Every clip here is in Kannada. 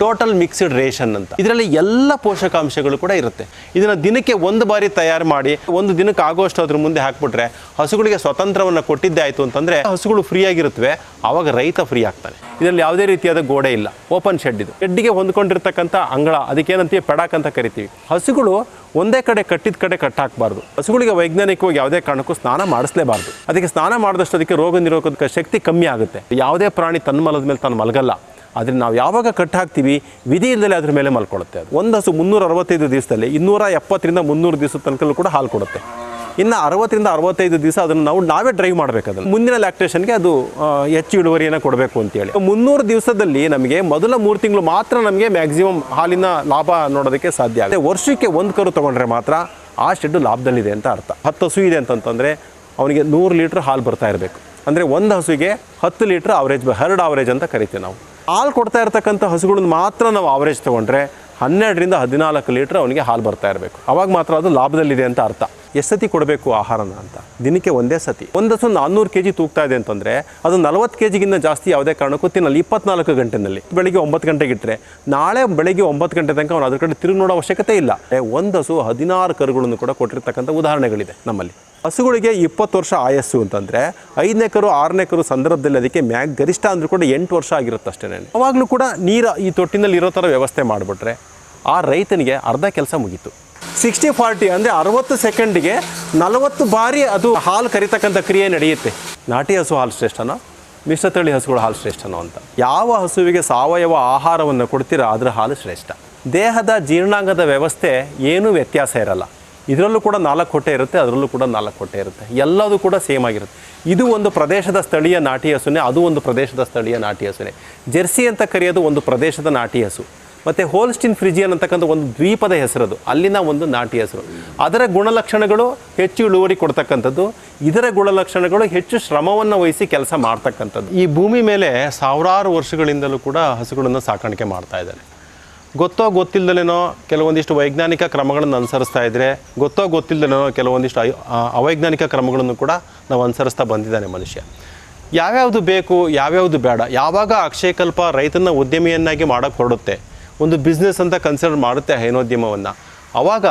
ಟೋಟಲ್ ಮಿಕ್ಸ್ಡ್ ರೇಷನ್ ಅಂತ. ಇದರಲ್ಲಿ ಎಲ್ಲ ಪೋಷಕಾಂಶಗಳು ಕೂಡ ಇರುತ್ತೆ. ಇದನ್ನು ದಿನಕ್ಕೆ ಒಂದು ಬಾರಿ ತಯಾರು ಮಾಡಿ, ಒಂದು ದಿನಕ್ಕೆ ಆಗೋಷ್ಟು ಅದ್ರ ಮುಂದೆ ಹಾಕ್ಬಿಟ್ರೆ ಹಸುಗಳಿಗೆ ಸ್ವತಂತ್ರವನ್ನು ಕೊಟ್ಟಿದ್ದೇ ಆಯಿತು ಅಂತಂದರೆ ಹಸುಗಳು ಫ್ರೀ ಆಗಿರುತ್ತವೆ ಆವಾಗ ರೈತ ಫ್ರೀ ಆಗ್ತಾನೆ. ಇದರಲ್ಲಿ ಯಾವುದೇ ರೀತಿಯಾದ ಗೋಡೆ ಇಲ್ಲ. ಓಪನ್ ಶೆಡ್ ಇದು. ಶೆಡ್ಡಿಗೆ ಹೊಂದ್ಕೊಂಡಿರ್ತಕ್ಕಂಥ ಅಂಗಳ ಅದಕ್ಕೇನಂತೀವಿ ಪೆಡಾಕ್ ಅಂತ ಕರಿತೀವಿ. ಹಸುಗಳು ಒಂದೇ ಕಡೆ ಕಟ್ಟಿದ ಕಡೆ ಕಟ್ಟಾಕಬಾರ್ದು. ಹಸುಗಳಿಗೆ ವೈಜ್ಞಾನಿಕವಾಗಿ ಯಾವುದೇ ಕಾರಣಕ್ಕೂ ಸ್ನಾನ ಮಾಡಿಸಲೇಬಾರ್ದು. ಅದಕ್ಕೆ ಸ್ನಾನ ಮಾಡಿದಷ್ಟು ಅದಕ್ಕೆ ರೋಗ ನಿರೋಧಕ ಶಕ್ತಿ ಕಮ್ಮಿ ಆಗುತ್ತೆ. ಯಾವುದೇ ಪ್ರಾಣಿ ತನ್ನ ಮಲದ ಮೇಲೆ ತಾನು ಮಲಗಲ್ಲ. ಆದರೆ ನಾವು ಯಾವಾಗ ಕಟ್ ಹಾಕ್ತೀವಿ, ವಿಧಿ ಇಲ್ಲದೆ ಅದ್ರ ಮೇಲೆ ಮಲ್ಕೊಳ್ಳುತ್ತೆ ಅದು. ಒಂದು ಹಸು ಮುನ್ನೂರ ಅರವತ್ತೈದು ದಿವಸದಲ್ಲಿ ಇನ್ನೂರ ಎಪ್ಪತ್ತರಿಂದ ಮುನ್ನೂರು ದಿವಸ ತನಕಲ್ಲೂ ಕೂಡ ಹಾಲು ಕೊಡುತ್ತೆ. ಇನ್ನು ಅರವತ್ತರಿಂದ ಅರವತ್ತೈದು ದಿವಸ ಅದನ್ನು ನಾವು ನಾವೇ ಡ್ರೈವ್ ಮಾಡಬೇಕು ಅದನ್ನು ಮುಂದಿನ ಲ್ಯಾಕ್ಟೇಷನ್ಗೆ ಅದು ಹೆಚ್ಚು ಇಳುವರಿಯನ್ನು ಕೊಡಬೇಕು ಅಂತೇಳಿ. ಮುನ್ನೂರು ದಿವಸದಲ್ಲಿ ನಮಗೆ ಮೊದಲ ಮೂರು ತಿಂಗಳು ಮಾತ್ರ ನಮಗೆ ಮ್ಯಾಕ್ಸಿಮಮ್ ಹಾಲಿನ ಲಾಭ ನೋಡೋದಕ್ಕೆ ಸಾಧ್ಯ ಆಗುತ್ತೆ. ವರ್ಷಕ್ಕೆ ಒಂದು ಕರು ತೊಗೊಂಡ್ರೆ ಮಾತ್ರ ಆ ಶೆಡ್ಡು ಲಾಭದಲ್ಲಿದೆ ಅಂತ ಅರ್ಥ. ಹತ್ತು ಹಸು ಇದೆ ಅಂತಂತಂದರೆ ಅವನಿಗೆ ನೂರು ಲೀಟ್ರ್ ಹಾಲು ಬರ್ತಾ ಇರಬೇಕು. ಅಂದರೆ ಒಂದು ಹಸುವಿಗೆ ಹತ್ತು ಲೀಟ್ರ್ ಅವರೇಜ್ ಹರ್ಡ್ ಅವರೇಜ್ ಅಂತ ಕರಿತೀವಿ ನಾವು. ಹಾಲು ಕೊಡ್ತಾ ಇರ್ತಕ್ಕಂಥ ಹಸುಗಳನ್ನ ಮಾತ್ರ ನಾವು ಆವರೇಜ್ ತೊಗೊಂಡ್ರೆ ಹನ್ನೆರಡರಿಂದ ಹದಿನಾಲ್ಕು ಲೀಟ್ರ್ ಅವನಿಗೆ ಹಾಲು ಬರ್ತಾ ಇರಬೇಕು. ಅವಾಗ ಮಾತ್ರ ಅದು ಲಾಭದಲ್ಲಿದೆ ಅಂತ ಅರ್ಥ. ಎಷ್ಟು ಸತಿ ಕೊಡಬೇಕು ಆಹಾರನ ಅಂತ? ದಿನಕ್ಕೆ ಒಂದೇ ಸತಿ. ಒಂದು ಹಸು ನಾನ್ನೂರು ಕೆ ಜಿ ತೂಗ್ತಾ ಇದೆ ಅಂತಂದರೆ ಅದು ನಲವತ್ತು ಕೆ ಜಿಗಿಂತ ಜಾಸ್ತಿ ಯಾವುದೇ ಕಾರಣಕ್ಕೂ ತಿನ್ನಲ್ಲಿ. ಇಪ್ಪತ್ನಾಲ್ಕು ಗಂಟೆನಲ್ಲಿ. ಬೆಳಿಗ್ಗೆ ಒಂಬತ್ತು ಗಂಟೆಗೆ ಇಟ್ಟರೆ ನಾಳೆ ಬೆಳಿಗ್ಗೆ ಒಂಬತ್ತು ಗಂಟೆ ತನಕ ಅವನು ಅದ್ರ ಕಡೆ ತಿರುಗಿ ನೋಡೋ ಅವಶ್ಯಕತೆ ಇಲ್ಲ. ಒಂದು ಹಸು ಹದಿನಾರು ಕರುಗಳನ್ನು ಕೂಡ ಕೊಟ್ಟಿರ್ತಕ್ಕಂಥ ಉದಾಹರಣೆಗಳಿದೆ ನಮ್ಮಲ್ಲಿ. ಹಸುಗಳಿಗೆ ಇಪ್ಪತ್ತು ವರ್ಷ ಆಯಸ್ಸು ಅಂತಂದರೆ ಐದನೇ ಕರು, ಆರನೇ ಕರು ಸಂದರ್ಭದಲ್ಲಿ ಅದಕ್ಕೆ ಮ್ಯಾಗ್ ಗರಿಷ್ಠ ಅಂದರೂ ಕೂಡ ಎಂಟು ವರ್ಷ ಆಗಿರುತ್ತೆ ಅಷ್ಟೇ ಅವಾಗಲೂ ಕೂಡ ನೀರು ಈ ತೊಟ್ಟಿನಲ್ಲಿ ಇರೋ ಥರ ವ್ಯವಸ್ಥೆ ಮಾಡಿಬಿಟ್ರೆ ಆ ರೈತನಿಗೆ ಅರ್ಧ ಕೆಲಸ ಮುಗೀತು. ಸಿಕ್ಸ್ಟಿ ಫಾರ್ಟಿ ಅಂದರೆ ಅರವತ್ತು ಸೆಕೆಂಡಿಗೆ ನಲವತ್ತು ಬಾರಿ ಅದು ಹಾಲು ಕರಿತಕ್ಕಂಥ ಕ್ರಿಯೆ ನಡೆಯುತ್ತೆ. ನಾಟಿ ಹಸು ಹಾಲು ಶ್ರೇಷ್ಠನ? ಮಿಶ್ರತಳಿ ಹಸುಗಳ ಹಾಲು ಶ್ರೇಷ್ಠನೋ ಅಂತ. ಯಾವ ಹಸುವಿಗೆ ಸಾವಯವ ಆಹಾರವನ್ನು ಕೊಡ್ತೀರಾ ಅದರ ಹಾಲು ಶ್ರೇಷ್ಠ. ದೇಹದ ಜೀರ್ಣಾಂಗದ ವ್ಯವಸ್ಥೆ ಏನೂ ವ್ಯತ್ಯಾಸ ಇರಲ್ಲ. ಇದರಲ್ಲೂ ಕೂಡ ನಾಲ್ಕು ಹೊಟ್ಟೆ ಇರುತ್ತೆ, ಅದರಲ್ಲೂ ಕೂಡ ನಾಲ್ಕು ಹೊಟ್ಟೆ ಇರುತ್ತೆ. ಎಲ್ಲದೂ ಕೂಡ ಸೇಮ್ ಆಗಿರುತ್ತೆ. ಇದು ಒಂದು ಪ್ರದೇಶದ ಸ್ಥಳೀಯ ನಾಟಿ ಹಸುನೇ, ಅದು ಒಂದು ಪ್ರದೇಶದ ಸ್ಥಳೀಯ ನಾಟಿ ಹಸುನೇ. ಜೆರ್ಸಿ ಅಂತ ಕರೆಯೋದು ಒಂದು ಪ್ರದೇಶದ ನಾಟಿ ಹಸು. ಮತ್ತು ಹೋಲ್ಸ್ಟಿನ್ ಫ್ರಿಜಿಯನ್ ಅಂತಕ್ಕಂಥ ಒಂದು ದ್ವೀಪದ ಹೆಸರದು, ಅಲ್ಲಿನ ಒಂದು ನಾಟಿ ಹೆಸರು. ಅದರ ಗುಣಲಕ್ಷಣಗಳು ಹೆಚ್ಚು ಇಳುವರಿ ಕೊಡ್ತಕ್ಕಂಥದ್ದು, ಇದರ ಗುಣಲಕ್ಷಣಗಳು ಹೆಚ್ಚು ಶ್ರಮವನ್ನು ವಹಿಸಿ ಕೆಲಸ ಮಾಡ್ತಕ್ಕಂಥದ್ದು. ಈ ಭೂಮಿ ಮೇಲೆ ಸಾವಿರಾರು ವರ್ಷಗಳಿಂದಲೂ ಕೂಡ ಹಸುಗಳನ್ನು ಸಾಕಾಣಿಕೆ ಮಾಡ್ತಾ ಇದ್ದಾರೆ. ಗೊತ್ತೋ ಗೊತ್ತಿಲ್ಲದೇನೋ ಕೆಲವೊಂದಿಷ್ಟು ವೈಜ್ಞಾನಿಕ ಕ್ರಮಗಳನ್ನು ಅನುಸರಿಸ್ತಾ ಇದ್ದರೆ ಗೊತ್ತೋ ಗೊತ್ತಿಲ್ಲದೇನೋ ಕೆಲವೊಂದಿಷ್ಟು ಅವೈಜ್ಞಾನಿಕ ಕ್ರಮಗಳನ್ನು ಕೂಡ ನಾವು ಅನುಸರಿಸ್ತಾ ಬಂದಿದ್ದಾನೆ ಮನುಷ್ಯ. ಯಾವ್ಯಾವುದು ಬೇಕು, ಯಾವ್ಯಾವುದು ಬೇಡ, ಯಾವಾಗ ಅಕ್ಷಯಕಲ್ಪ ರೈತನ ಉದ್ಯಮಿಯನ್ನಾಗಿ ಮಾಡೋಕ್ಕೆ ಹೊರಡುತ್ತೆ ಒಂದು ಬಿಸ್ನೆಸ್ ಅಂತ ಕನ್ಸಿಡರ್ ಮಾಡುತ್ತೆ ಹೈನೋದ್ಯಮವನ್ನು. ಆವಾಗ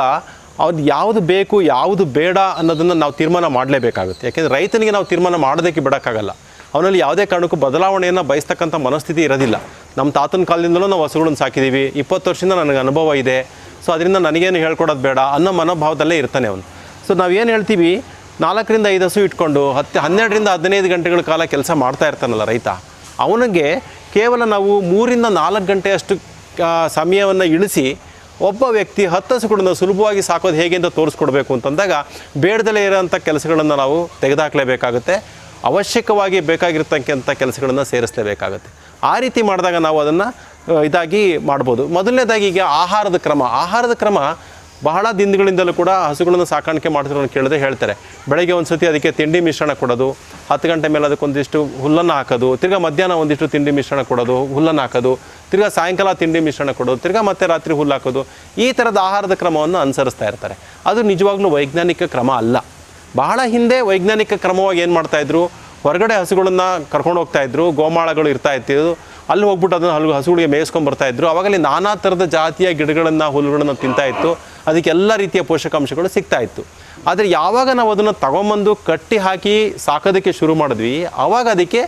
ಅದು ಯಾವುದು ಬೇಕು, ಯಾವುದು ಬೇಡ ಅನ್ನೋದನ್ನು ನಾವು ತೀರ್ಮಾನ ಮಾಡಲೇಬೇಕಾಗುತ್ತೆ. ಯಾಕೆಂದರೆ ರೈತನಿಗೆ ನಾವು ತೀರ್ಮಾನ ಮಾಡೋದಕ್ಕೆ ಬಿಡೋಕ್ಕಾಗಲ್ಲ. ಅವನಲ್ಲಿ ಯಾವುದೇ ಕಾರಣಕ್ಕೂ ಬದಲಾವಣೆಯನ್ನು ಬಯಸ್ತಕ್ಕಂಥ ಮನಸ್ಥಿತಿ ಇರೋದಿಲ್ಲ. ನಮ್ಮ ತಾತನ ಕಾಲದಿಂದಲೂ ನಾವು ಹಸುಗಳನ್ನು ಸಾಕಿದ್ದೀವಿ ಇಪ್ಪತ್ತು ವರ್ಷದಿಂದ ನನಗೆ ಅನುಭವ ಇದೆ. ಸೊ ಅದರಿಂದ ನನಗೇನು ಹೇಳ್ಕೊಡೋದು ಬೇಡ ಅನ್ನೋ ಮನೋಭಾವದಲ್ಲೇ ಇರ್ತಾನೆ ಅವನು. ಸೊ ನಾವೇನು ಹೇಳ್ತೀವಿ? ನಾಲ್ಕರಿಂದ ಐದು ಹಸು ಇಟ್ಕೊಂಡು ಹತ್ತು, ಹನ್ನೆರಡರಿಂದ ಹದಿನೈದು ಗಂಟೆಗಳ ಕಾಲ ಕೆಲಸ ಮಾಡ್ತಾ ಇರ್ತಾನಲ್ಲ ರೈತ. ಅವನಿಗೆ ಕೇವಲ ನಾವು ಮೂರಿಂದ ನಾಲ್ಕು ಗಂಟೆಯಷ್ಟು ಸಮಯವನ್ನು ಇಳಿಸಿ ಒಬ್ಬ ವ್ಯಕ್ತಿ ಹತ್ತು ಹಸುಗಳನ್ನು ಸುಲಭವಾಗಿ ಸಾಕೋದು ಹೇಗೆ ಅಂತ ತೋರಿಸ್ಕೊಡ್ಬೇಕು ಅಂತಂದಾಗ ಬೇಡದಲ್ಲೇ ಇರೋಂಥ ಕೆಲಸಗಳನ್ನು ನಾವು ತೆಗೆದುಹಾಕಲೇಬೇಕಾಗುತ್ತೆ ಅವಶ್ಯಕವಾಗಿ ಬೇಕಾಗಿರ್ತಕ್ಕಂಥ ಕೆಲಸಗಳನ್ನು ಸೇರಿಸಲೇಬೇಕಾಗುತ್ತೆ. ಆ ರೀತಿ ಮಾಡಿದಾಗ ನಾವು ಅದನ್ನು ಇದಾಗಿ ಮಾಡ್ಬೋದು. ಮೊದಲನೇದಾಗಿ ಈಗ ಆಹಾರದ ಕ್ರಮ. ಆಹಾರದ ಕ್ರಮ ಬಹಳ ದಿನಗಳಿಂದಲೂ ಕೂಡ ಹಸುಗಳನ್ನು ಸಾಕಾಣಿಕೆ ಮಾಡ್ತಿರೋನು ಕೇಳಿದ್ರೆ ಹೇಳ್ತಾರೆ. ಬೆಳಗ್ಗೆ ಒಂದು ಸತಿ ಅದಕ್ಕೆ ತಿಂಡಿ ಮಿಶ್ರಣ ಕೊಡೋದು, ಹತ್ತು ಗಂಟೆ ಮೇಲೆ ಅದಕ್ಕೊಂದಿಷ್ಟು ಹುಲ್ಲನ್ನು ಹಾಕೋದು, ತಿರ್ಗಾ ಮಧ್ಯಾಹ್ನ ಒಂದಿಷ್ಟು ತಿಂಡಿ ಮಿಶ್ರಣ ಕೊಡೋದು, ಹುಲ್ಲನ್ನು ಹಾಕೋದು, ತಿರ್ಗಾ ಸಾಯಂಕಾಲ ತಿಂಡಿ ಮಿಶ್ರಣ ಕೊಡೋದು, ತಿರ್ಗಾ ಮತ್ತೆ ರಾತ್ರಿ ಹುಲ್ಲು ಹಾಕೋದು, ಈ ಥರದ ಆಹಾರದ ಕ್ರಮವನ್ನು ಅನುಸರಿಸ್ತಾ ಇರ್ತಾರೆ. ಅದು ನಿಜವಾಗ್ಲೂ ವೈಜ್ಞಾನಿಕ ಕ್ರಮ ಅಲ್ಲ. ಬಹಳ ಹಿಂದೆ ವೈಜ್ಞಾನಿಕ ಕ್ರಮವಾಗಿ ಏನು ಮಾಡ್ತಾಯಿದ್ರು ಹೊರಗಡೆ ಹಸುಗಳನ್ನು ಕರ್ಕೊಂಡು ಹೋಗ್ತಾಯಿದ್ರು ಗೋಮಾಳಗಳು ಇರ್ತಾ ಇತ್ತು ಅಲ್ಲಿ ಹೋಗ್ಬಿಟ್ಟು ಅದನ್ನು ಹಲ್ಲು ಹಸುಗಳಿಗೆ ಮೇಯಿಸ್ಕೊಂಡು ಬರ್ತಾ ಇದ್ರು. ಅವಾಗಲ್ಲಿ ನಾನಾ ಥರದ ಜಾತಿಯ ಗಿಡಗಳನ್ನು, ಹುಲ್ಲುಗಳನ್ನು ತಿಂತಾ ಇತ್ತು. ಅದಕ್ಕೆಲ್ಲ ರೀತಿಯ ಪೋಷಕಾಂಶಗಳು ಸಿಗ್ತಾ ಇತ್ತು. ಆದರೆ ಯಾವಾಗ ನಾವು ಅದನ್ನು ತಗೊಂಬಂದು ಕಟ್ಟಿ ಹಾಕಿ ಸಾಕೋದಕ್ಕೆ ಶುರು ಮಾಡಿದ್ವಿ ಆವಾಗ ಅದಕ್ಕೆ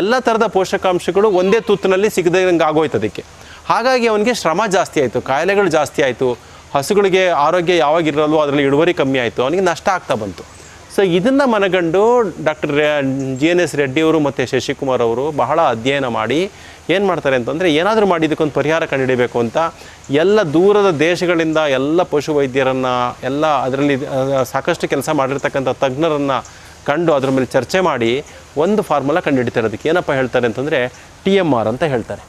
ಎಲ್ಲ ಥರದ ಪೋಷಕಾಂಶಗಳು ಒಂದೇ ತುತ್ತಿನಲ್ಲಿ ಸಿಗದಂಗೆ ಆಗೋಯ್ತು ಅದಕ್ಕೆ. ಹಾಗಾಗಿ ಅವನಿಗೆ ಶ್ರಮ ಜಾಸ್ತಿ ಆಯಿತು, ಕಾಯಿಲೆಗಳು ಜಾಸ್ತಿ ಆಯಿತು, ಹಸುಗಳಿಗೆ ಆರೋಗ್ಯ ಯಾವಾಗ ಇರಲ್ವೋ ಅದರಲ್ಲಿ ಇಳುವರಿ ಕಮ್ಮಿ ಆಯಿತು, ಅವನಿಗೆ ನಷ್ಟ ಆಗ್ತಾ ಬಂತು. ಸೊ ಇದನ್ನು ಮನಗಂಡು ಡಾಕ್ಟರ್ ಜಿ ಎನ್ ಎಸ್ ರೆಡ್ಡಿಯವರು ಮತ್ತು ಶಶಿಕುಮಾರ್ ಅವರು ಬಹಳ ಅಧ್ಯಯನ ಮಾಡಿ ಏನು ಮಾಡ್ತಾರೆ ಅಂತಂದರೆ ಏನಾದರೂ ಮಾಡಿ ಇದಕ್ಕೊಂದು ಪರಿಹಾರ ಕಂಡುಹಿಡಿಯಬೇಕು ಅಂತ ಎಲ್ಲ ದೂರದ ದೇಶಗಳಿಂದ ಎಲ್ಲ ಪಶು ವೈದ್ಯರನ್ನು ಎಲ್ಲ ಅದರಲ್ಲಿ ಸಾಕಷ್ಟು ಕೆಲಸ ಮಾಡಿರ್ತಕ್ಕಂಥ ತಜ್ಞರನ್ನು ಕಂಡು ಅದ್ರ ಮೇಲೆ ಚರ್ಚೆ ಮಾಡಿ ಒಂದು ಫಾರ್ಮುಲಾ ಕಂಡುಹಿಡಿತಾರೆ ಅದಕ್ಕೆ ಏನಪ್ಪ ಹೇಳ್ತಾರೆ ಅಂತಂದರೆ ಟಿ ಎಂ ಆರ್ ಅಂತ ಹೇಳ್ತಾರೆ.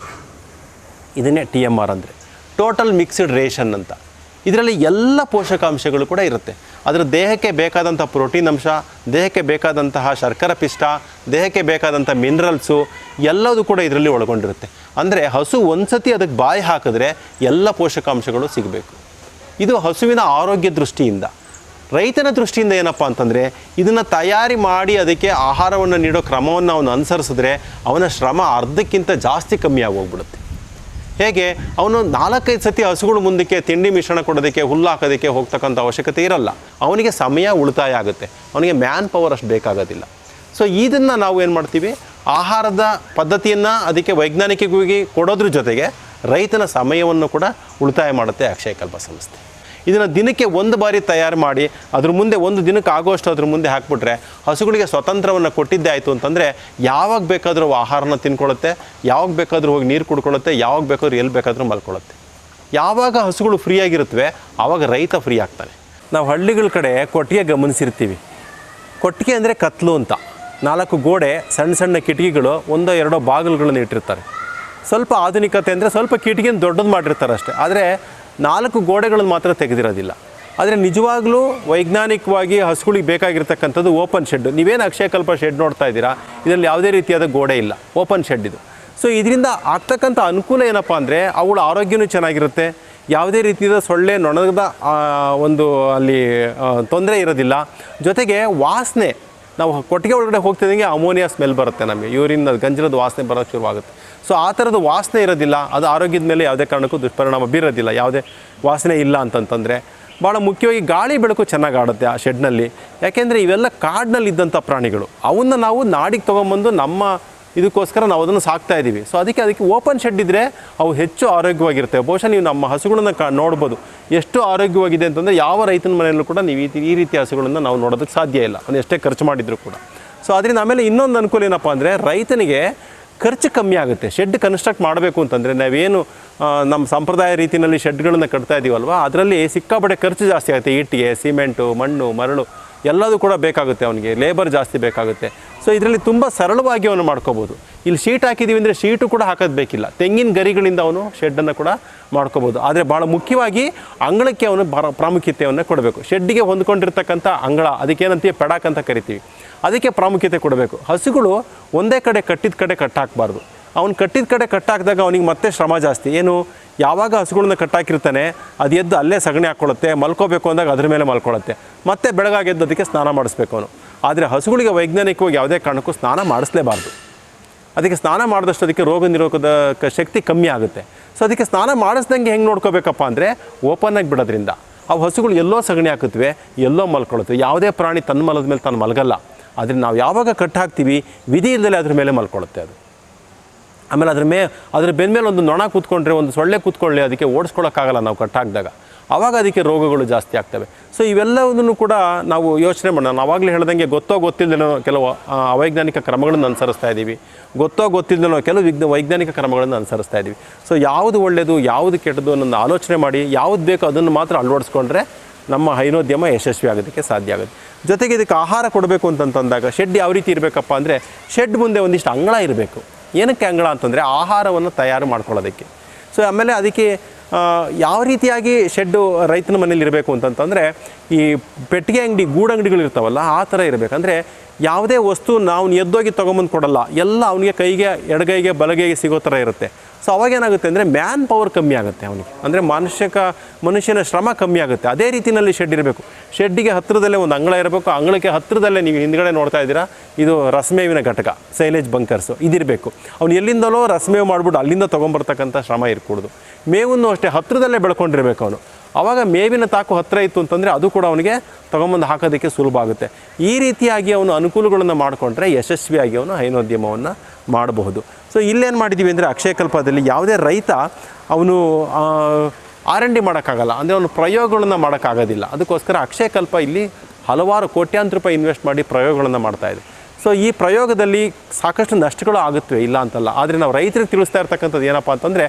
ಇದನ್ನೇ ಟಿ ಎಂ ಆರ್ ಅಂದರೆ. ಟೋಟಲ್ ಮಿಕ್ಸ್ಡ್ ರೇಷನ್ ಅಂತ. ಇದರಲ್ಲಿ ಎಲ್ಲ ಪೋಷಕಾಂಶಗಳು ಕೂಡ ಇರುತ್ತೆ. ಅದರ ದೇಹಕ್ಕೆ ಬೇಕಾದಂಥ ಪ್ರೋಟೀನ್ ಅಂಶ, ದೇಹಕ್ಕೆ ಬೇಕಾದಂತಹ ಶರ್ಕರ ಪಿಷ್ಟ, ದೇಹಕ್ಕೆ ಬೇಕಾದಂಥ ಮಿನರಲ್ಸು ಎಲ್ಲದೂ ಕೂಡ ಇದರಲ್ಲಿ ಒಳಗೊಂಡಿರುತ್ತೆ. ಅಂದರೆ ಹಸು ಒಂದ್ಸತಿ ಅದಕ್ಕೆ ಬಾಯಿ ಹಾಕಿದ್ರೆ ಎಲ್ಲ ಪೋಷಕಾಂಶಗಳು ಸಿಗಬೇಕು. ಇದು ಹಸುವಿನ ಆರೋಗ್ಯ ದೃಷ್ಟಿಯಿಂದ. ರೈತನ ದೃಷ್ಟಿಯಿಂದ ಏನಪ್ಪ ಅಂತಂದರೆ ಇದನ್ನು ತಯಾರಿ ಮಾಡಿ ಅದಕ್ಕೆ ಆಹಾರವನ್ನು ನೀಡೋ ಕ್ರಮವನ್ನು ಅವನು ಅನುಸರಿಸಿದ್ರೆ ಅವನ ಶ್ರಮ ಅರ್ಧಕ್ಕಿಂತ ಜಾಸ್ತಿ ಕಮ್ಮಿ ಆಗೋಗ್ಬಿಡುತ್ತೆ. ಹೇಗೆ ಅವನು ನಾಲ್ಕೈದು ಸತಿ ಹಸುಗಳು ಮುಂದಕ್ಕೆ ತಿಂಡಿ ಮಿಶ್ರಣ ಕೊಡೋದಕ್ಕೆ, ಹುಲ್ಲು ಹಾಕೋದಕ್ಕೆ ಹೋಗ್ತಕ್ಕಂಥ ಅವಶ್ಯಕತೆ ಇರಲ್ಲ. ಅವನಿಗೆ ಸಮಯ ಉಳಿತಾಯ ಆಗುತ್ತೆ. ಅವನಿಗೆ ಮ್ಯಾನ್ ಪವರ್ ಅಷ್ಟು ಬೇಕಾಗೋದಿಲ್ಲ. ಸೊ ಇದನ್ನು ನಾವು ಏನು ಮಾಡ್ತೀವಿ? ಆಹಾರದ ಪದ್ಧತಿಯನ್ನು ಅದಕ್ಕೆ ವೈಜ್ಞಾನಿಕವಾಗಿ ಕೊಡೋದ್ರ ಜೊತೆಗೆ ರೈತನ ಸಮಯವನ್ನು ಕೂಡ ಉಳಿತಾಯ ಮಾಡುತ್ತೆ ಅಕ್ಷಯಕಲ್ಪ ಸಂಸ್ಥೆ ಇದನ್ನು ದಿನಕ್ಕೆ ಒಂದು ಬಾರಿ ತಯಾರು ಮಾಡಿ ಅದ್ರ ಮುಂದೆ ಒಂದು ದಿನಕ್ಕೆ ಆಗೋಷ್ಟು ಅದ್ರ ಮುಂದೆ ಹಾಕ್ಬಿಟ್ರೆ ಹಸುಗಳಿಗೆ ಸ್ವತಂತ್ರವನ್ನು ಕೊಟ್ಟಿದ್ದೇ ಆಯಿತು ಅಂತಂದರೆ ಯಾವಾಗ ಬೇಕಾದರೂ ಆಹಾರನ ತಿನ್ಕೊಳ್ಳುತ್ತೆ, ಯಾವಾಗ ಬೇಕಾದರೂ ಹೋಗಿ ನೀರು ಕುಡ್ಕೊಳ್ಳುತ್ತೆ, ಯಾವಾಗ ಬೇಕಾದ್ರೂ ಎಲ್ಲಿ ಬೇಕಾದರೂ ಮಲ್ಕೊಳ್ಳುತ್ತೆ. ಯಾವಾಗ ಹಸುಗಳು ಫ್ರೀ ಆಗಿರುತ್ತವೆ ಆವಾಗ ರೈತ ಫ್ರೀ ಆಗ್ತಾನೆ. ನಾವು ಹಳ್ಳಿಗಳ ಕಡೆ ಕೊಟ್ಟಿಗೆ ಗಮನಿಸಿರ್ತೀವಿ. ಕೊಟ್ಟಿಗೆ ಅಂದರೆ ಕತ್ಲು ಅಂತ. ನಾಲ್ಕು ಗೋಡೆ, ಸಣ್ಣ ಸಣ್ಣ ಕಿಟಕಿಗಳು, ಒಂದೋ ಎರಡೋ ಬಾಗಿಲುಗಳನ್ನು ಇಟ್ಟಿರ್ತಾರೆ. ಸ್ವಲ್ಪ ಆಧುನಿಕತೆ ಅಂದರೆ ಸ್ವಲ್ಪ ಕಿಟಕಿನ ದೊಡ್ಡದು ಮಾಡಿರ್ತಾರೆ ಅಷ್ಟೇ ಆದರೆ ನಾಲ್ಕು ಗೋಡೆಗಳನ್ನು ಮಾತ್ರ ತೆಗೆದಿರೋದಿಲ್ಲ. ಆದರೆ ನಿಜವಾಗ್ಲೂ ವೈಜ್ಞಾನಿಕವಾಗಿ ಹಸುಗಳಿಗೆ ಬೇಕಾಗಿರ್ತಕ್ಕಂಥದ್ದು ಓಪನ್ ಶೆಡ್. ನೀವೇನು ಅಕ್ಷಯಕಲ್ಪ ಶೆಡ್ ನೋಡ್ತಾ ಇದ್ದೀರಾ? ಇದರಲ್ಲಿ ಯಾವುದೇ ರೀತಿಯಾದ ಗೋಡೆ ಇಲ್ಲ. ಓಪನ್ ಶೆಡ್ ಇದು. ಸೊ ಇದರಿಂದ ಆಗ್ತಕ್ಕಂಥ ಅನುಕೂಲ ಏನಪ್ಪ ಅಂದರೆ, ಅವುಗಳ ಆರೋಗ್ಯವೂ ಚೆನ್ನಾಗಿರುತ್ತೆ. ಯಾವುದೇ ರೀತಿಯ ಸೊಳ್ಳೆ ನೊಣದ ಒಂದು ಅಲ್ಲಿ ತೊಂದರೆ ಇರೋದಿಲ್ಲ. ಜೊತೆಗೆ ವಾಸನೆ ನಾವು ಕೊಟ್ಟಿಗೆ ಒಳಗಡೆ ಹೋಗ್ತಿದ್ದಂಗೆ ಅಮೋನಿಯಾ ಸ್ಮೆಲ್ ಬರುತ್ತೆ ನಮಗೆ. ಯೂರಿನ್ ಗಂಜಲದ ವಾಸನೆ ಬರೋಕ್ಕೆ ಶುರುವಾಗುತ್ತೆ. ಸೊ ಆ ಥರದ ವಾಸನೆ ಇರೋದಿಲ್ಲ. ಅದು ಆರೋಗ್ಯದ ಮೇಲೆ ಯಾವುದೇ ಕಾರಣಕ್ಕೂ ದುಷ್ಪರಿಣಾಮ ಬೀರೋದಿಲ್ಲ. ಯಾವುದೇ ವಾಸನೆ ಇಲ್ಲ ಅಂತಂತಂದರೆ ಭಾಳ ಮುಖ್ಯವಾಗಿ ಗಾಳಿ ಬೆಳಕು ಚೆನ್ನಾಗಿ ಆಡುತ್ತೆ ಆ ಶೆಡ್ನಲ್ಲಿ ಯಾಕೆಂದರೆ ಇವೆಲ್ಲ ಕಾಡಿನಲ್ಲಿ ಇದ್ದಂಥ ಪ್ರಾಣಿಗಳು. ಅವನ್ನ ನಾವು ನಾಡಿಗೆ ತೊಗೊಂಬಂದು ನಮ್ಮ ಇದಕ್ಕೋಸ್ಕರ ನಾವು ಅದನ್ನು ಸಾಕ್ತಾ ಇದ್ದೀವಿ. ಸೊ ಅದಕ್ಕೆ ಅದಕ್ಕೆ ಓಪನ್ ಶೆಡ್ ಇದ್ದರೆ ಅವು ಹೆಚ್ಚು ಆರೋಗ್ಯವಾಗಿರುತ್ತೆ. ಬಹುಶಃ ನೀವು ನಮ್ಮ ಹಸುಗಳನ್ನು ಕಾ, ನೋಡ್ಬೋದು. ಎಷ್ಟು ಆರೋಗ್ಯವಾಗಿದೆ ಅಂತಂದರೆ ಯಾವ ರೈತನ ಮನೆಯಲ್ಲೂ ಕೂಡ ನೀವು ಈ ಈ ರೀತಿ ಹಸುಗಳನ್ನು ನಾವು ನೋಡೋದಕ್ಕೆ ಸಾಧ್ಯ ಇಲ್ಲ. ಅವ್ನು ಎಷ್ಟೇ ಖರ್ಚು ಮಾಡಿದರೂ ಕೂಡ. ಸೊ ಅದರಿಂದ ಆಮೇಲೆ ಇನ್ನೊಂದು ಅನುಕೂಲ ಏನಪ್ಪ ಅಂದರೆ ರೈತನಿಗೆ ಖರ್ಚು ಕಮ್ಮಿ ಆಗುತ್ತೆ. ಶೆಡ್ ಕನ್ಸ್ಟ್ರಕ್ಟ್ ಮಾಡಬೇಕು ಅಂತಂದರೆ ನಾವೇನು ನಮ್ಮ ಸಂಪ್ರದಾಯ ರೀತಿಯಲ್ಲಿ ಶೆಡ್ಗಳನ್ನು ಕಟ್ತಾ ಇದ್ದೀವಲ್ವ ಅದರಲ್ಲಿ ಸಿಕ್ಕಾಪಟ್ಟೆ ಖರ್ಚು ಜಾಸ್ತಿ ಆಗುತ್ತೆ. ಇಟ್ಟಿಗೆ ಸಿಮೆಂಟು, ಮಣ್ಣು, ಮರಳು ಎಲ್ಲದೂ ಕೂಡ ಬೇಕಾಗುತ್ತೆ ಅವನಿಗೆ. ಲೇಬರ್ ಜಾಸ್ತಿ ಬೇಕಾಗುತ್ತೆ. ಸೊ ಇದರಲ್ಲಿ ತುಂಬ ಸರಳವಾಗಿ ಅವನು ಮಾಡ್ಕೋಬೋದು. ಇಲ್ಲಿ ಶೀಟ್ ಹಾಕಿದ್ದೀವಿ ಅಂದರೆ ಶೀಟು ಕೂಡ ಹಾಕೋದು ಬೇಕಿಲ್ಲ. ತೆಂಗಿನ ಗರಿಗಳಿಂದ ಅವನು ಶೆಡ್ಡನ್ನು ಕೂಡ ಮಾಡ್ಕೋಬೋದು. ಆದರೆ ಭಾಳ ಮುಖ್ಯವಾಗಿ ಅಂಗಳಕ್ಕೆ ಅವನು ಪ್ರಾಮುಖ್ಯತೆಯನ್ನು ಕೊಡಬೇಕು. ಶೆಡ್ಡಿಗೆ ಹೊಂದ್ಕೊಂಡಿರ್ತಕ್ಕಂಥ ಅಂಗಳ ಅದಕ್ಕೇನಂತೀವಿ ಪೆಡಾಕ್ ಅಂತ ಕರಿತೀವಿ. ಅದಕ್ಕೆ ಪ್ರಾಮುಖ್ಯತೆ ಕೊಡಬೇಕು. ಹಸುಗಳು ಒಂದೇ ಕಡೆ ಕಟ್ಟಿದ ಕಡೆ ಕಟ್ಟಾಕಬಾರ್ದು. ಅವನು ಕಟ್ಟಿದ ಕಡೆ ಕಟ್ಟಾಕಿದಾಗ ಅವನಿಗೆ ಮತ್ತೆ ಶ್ರಮ ಜಾಸ್ತಿ. ಏನು? ಯಾವಾಗ ಹಸುಗಳನ್ನ ಕಟ್ಟಾಕಿರ್ತಾನೆ, ಅದು ಎದ್ದು ಅಲ್ಲೇ ಸಗಣಿ ಹಾಕ್ಕೊಳ್ಳುತ್ತೆ ಮಲ್ಕೋಬೇಕು ಅಂದಾಗ ಅದ್ರ ಮೇಲೆ ಮಲ್ಕೊಳ್ಳುತ್ತೆ ಮತ್ತೆ ಬೆಳಗಾಗೆದ್ದು ಅದಕ್ಕೆ ಸ್ನಾನ ಮಾಡಿಸ್ಬೇಕು ಅವನು. ಆದರೆ ಹಸುಗಳಿಗೆ ವೈಜ್ಞಾನಿಕವಾಗಿ ಯಾವುದೇ ಕಾರಣಕ್ಕೂ ಸ್ನಾನ ಮಾಡಿಸ್ಲೇಬಾರ್ದು. ಅದಕ್ಕೆ ಸ್ನಾನ ಮಾಡಿದಷ್ಟು ಅದಕ್ಕೆ ರೋಗ ನಿರೋಧಕ ಶಕ್ತಿ ಕಮ್ಮಿ ಆಗುತ್ತೆ. ಸೊ ಅದಕ್ಕೆ ಸ್ನಾನ ಮಾಡಿಸ್ದಂಗೆ ಹೆಂಗೆ ನೋಡ್ಕೋಬೇಕಪ್ಪ ಅಂದರೆ ಆಗಿ ಬಿಡೋದ್ರಿಂದ. ಅವು ಹಸುಗಳು ಎಲ್ಲೋ ಸಗಣಿ ಹಾಕುತ್ತವೆ, ಎಲ್ಲೋ ಮಲ್ಕೊಳ್ಳುತ್ತವೆ. ಯಾವುದೇ ಪ್ರಾಣಿ ತನ್ನ ಮಲದ ಮೇಲೆ ತಾನು ಮಲಗಲ್ಲ. ಆದರೆ ನಾವು ಯಾವಾಗ ಕಟ್ ಹಾಕ್ತೀವಿ, ವಿಧಿ ಇಲ್ಲದಲ್ಲೇ ಅದ್ರ ಮೇಲೆ ಮಲ್ಕೊಳ್ಳುತ್ತೆ ಅದು. ಆಮೇಲೆ ಅದ್ರ ಮೇ, ಅದ್ರ ಬೆನ್ಮೇಲೆ ಒಂದು ನೊಣ ಕೂತ್ಕೊಂಡ್ರೆ, ಒಂದು ಸೊಳ್ಳೆ ಕೂತ್ಕೊಳ್ಳಿ, ಅದಕ್ಕೆ ಓಡಿಸ್ಕೊಳ್ಳೋಕ್ಕಾಗಲ್ಲ ನಾವು ಕಟ್ಟಾಕಿದಾಗ ಆವಾಗ ಅದಕ್ಕೆ ರೋಗಗಳು ಜಾಸ್ತಿ ಆಗ್ತವೆ. ಸೊ ಇವೆಲ್ಲವನ್ನು ಕೂಡ ನಾವು ಯೋಚನೆ ಮಾಡೋಣ. ನಾವು ಆವಾಗಲೇ ಹೇಳ್ದಂಗೆ ಗೊತ್ತೋ ಗೊತ್ತಿಲ್ಲದೇನೋ ಕೆಲವು ಅವೈಜ್ಞಾನಿಕ ಕ್ರಮಗಳನ್ನು ಅನುಸರಿಸ್ತಾ ಇದ್ದೀವಿ. ಗೊತ್ತೋ ಗೊತ್ತಿಲ್ಲದೇನೋ ಕೆಲವು ವಿಜ್ಞ, ವೈಜ್ಞಾನಿಕ ಕ್ರಮಗಳನ್ನು ಅನುಸರಿಸ್ತಾ ಇದ್ದೀವಿ. ಸೊ ಯಾವುದು ಒಳ್ಳೆಯದು ಯಾವುದು ಕೆಟ್ಟದ್ದು ಅನ್ನೋದು ಆಲೋಚನೆ ಮಾಡಿ, ಯಾವುದು ಬೇಕೋ ಅದನ್ನು ಮಾತ್ರ ಅಳವಡಿಸ್ಕೊಂಡ್ರೆ ನಮ್ಮ ಹೈನೋದ್ಯಮ ಯಶಸ್ವಿ ಆಗೋದಕ್ಕೆ ಸಾಧ್ಯ ಆಗುತ್ತೆ. ಜೊತೆಗೆ ಇದಕ್ಕೆ ಆಹಾರ ಕೊಡಬೇಕು ಅಂತಂತಂದಾಗ ಶೆಡ್ ಯಾವ ರೀತಿ ಇರಬೇಕಪ್ಪ ಅಂದರೆ ಶೆಡ್ ಮುಂದೆ ಒಂದಿಷ್ಟು ಅಂಗಳ ಇರಬೇಕು. ಏನಕ್ಕೆ ಅಂಗಳ ಅಂತಂದರೆ ಆಹಾರವನ್ನು ತಯಾರು ಮಾಡ್ಕೊಳ್ಳೋದಕ್ಕೆ. ಸೊ ಆಮೇಲೆ ಅದಕ್ಕೆ ಯಾವ ರೀತಿಯಾಗಿ ಶೆಡ್ಡು ರೈತನ ಮನೇಲಿ ಇರಬೇಕು ಅಂತಂತಂದರೆ ಈ ಪೆಟ್ಟಿಗೆ ಅಂಗಡಿ ಗೂಡಂಗಡಿಗಳು ಇರ್ತಾವಲ್ಲ, ಆ ಥರ ಇರಬೇಕಂದ್ರೆ ಯಾವುದೇ ವಸ್ತು ನಾವು ಎದ್ದೋಗಿ ತೊಗೊಂಬಂದು ಕೊಡಲ್ಲ. ಎಲ್ಲ ಅವನಿಗೆ ಕೈಗೆ, ಎಡಗೈಗೆ, ಬಲಗೈಗೆ ಸಿಗೋ ಥರ ಇರುತ್ತೆ. ಸೊ ಅವಾಗ ಏನಾಗುತ್ತೆ ಅಂದರೆ ಮ್ಯಾನ್ ಪವರ್ ಕಮ್ಮಿ ಆಗುತ್ತೆ ಅವನಿಗೆ. ಅಂದರೆ ಮನುಷ್ಯಕ, ಮನುಷ್ಯನ ಶ್ರಮ ಕಮ್ಮಿ ಆಗುತ್ತೆ. ಅದೇ ರೀತಿಯಲ್ಲಿ ಶೆಡ್ ಇರಬೇಕು. ಶೆಡ್ಡಿಗೆ ಹತ್ತಿರದಲ್ಲೇ ಒಂದು ಅಂಗಳ ಇರಬೇಕು. ಅಂಗಳಕ್ಕೆ ಹತ್ತಿರದಲ್ಲೇ ನೀವು ಹಿಂದ್ಗಡೆ ನೋಡ್ತಾ ಇದ್ದೀರಾ, ಇದು ರಸ್ಮೇವಿನ ಘಟಕ, ಸೈಲೇಜ್ ಬಂಕರ್ಸು ಇದಿರಬೇಕು. ಅವ್ನು ಎಲ್ಲಿಂದಲೋ ರಸಮೇವು ಮಾಡಿಬಿಟ್ಟು ಅಲ್ಲಿಂದ ತೊಗೊಂಬರ್ತಕ್ಕಂಥ ಶ್ರಮ ಇರಕೂಡ್ದು. ಮೇವನ್ನು ಅಷ್ಟೇ ಹತ್ತಿರದಲ್ಲೇ ಬೆಳ್ಕೊಂಡಿರಬೇಕು ಅವನು. ಆವಾಗ ಮೇವಿನ ತಾಕು ಹತ್ತಿರ ಇತ್ತು ಅಂತಂದರೆ ಅದು ಕೂಡ ಅವನಿಗೆ ತೊಗೊಂಬಂದು ಹಾಕೋದಕ್ಕೆ ಸುಲಭ ಆಗುತ್ತೆ. ಈ ರೀತಿಯಾಗಿ ಅವನು ಅನುಕೂಲಗಳನ್ನು ಮಾಡಿಕೊಂಡ್ರೆ ಯಶಸ್ವಿಯಾಗಿ ಅವನು ಹೈನೋದ್ಯಮವನ್ನು ಮಾಡಬಹುದು. ಸೊ ಇಲ್ಲೇನು ಮಾಡಿದ್ದೀವಿ ಅಂದರೆ ಅಕ್ಷಯಕಲ್ಪದಲ್ಲಿ ಯಾವುದೇ ರೈತ ಅವನು ಆರ್ ಎನ್ ಡಿ ಮಾಡೋಕ್ಕಾಗಲ್ಲ. ಅಂದರೆ ಅವನು ಪ್ರಯೋಗಗಳನ್ನು ಮಾಡೋಕ್ಕಾಗೋದಿಲ್ಲ. ಅದಕ್ಕೋಸ್ಕರ ಅಕ್ಷಯಕಲ್ಪ ಇಲ್ಲಿ ಹಲವಾರು ಕೋಟ್ಯಾಂತರ ರೂಪಾಯಿ ಇನ್ವೆಸ್ಟ್ ಮಾಡಿ ಪ್ರಯೋಗಗಳನ್ನು ಮಾಡ್ತಾ ಇದೆ. ಸೊ ಈ ಪ್ರಯೋಗದಲ್ಲಿ ಸಾಕಷ್ಟು ನಷ್ಟಗಳು ಆಗುತ್ತವೆ, ಇಲ್ಲ ಅಂತಲ್ಲ. ಆದರೆ ನಾವು ರೈತರಿಗೆ ತಿಳಿಸ್ತಾ ಇರ್ತಕ್ಕಂಥದ್ದು ಏನಪ್ಪ ಅಂತಂದರೆ,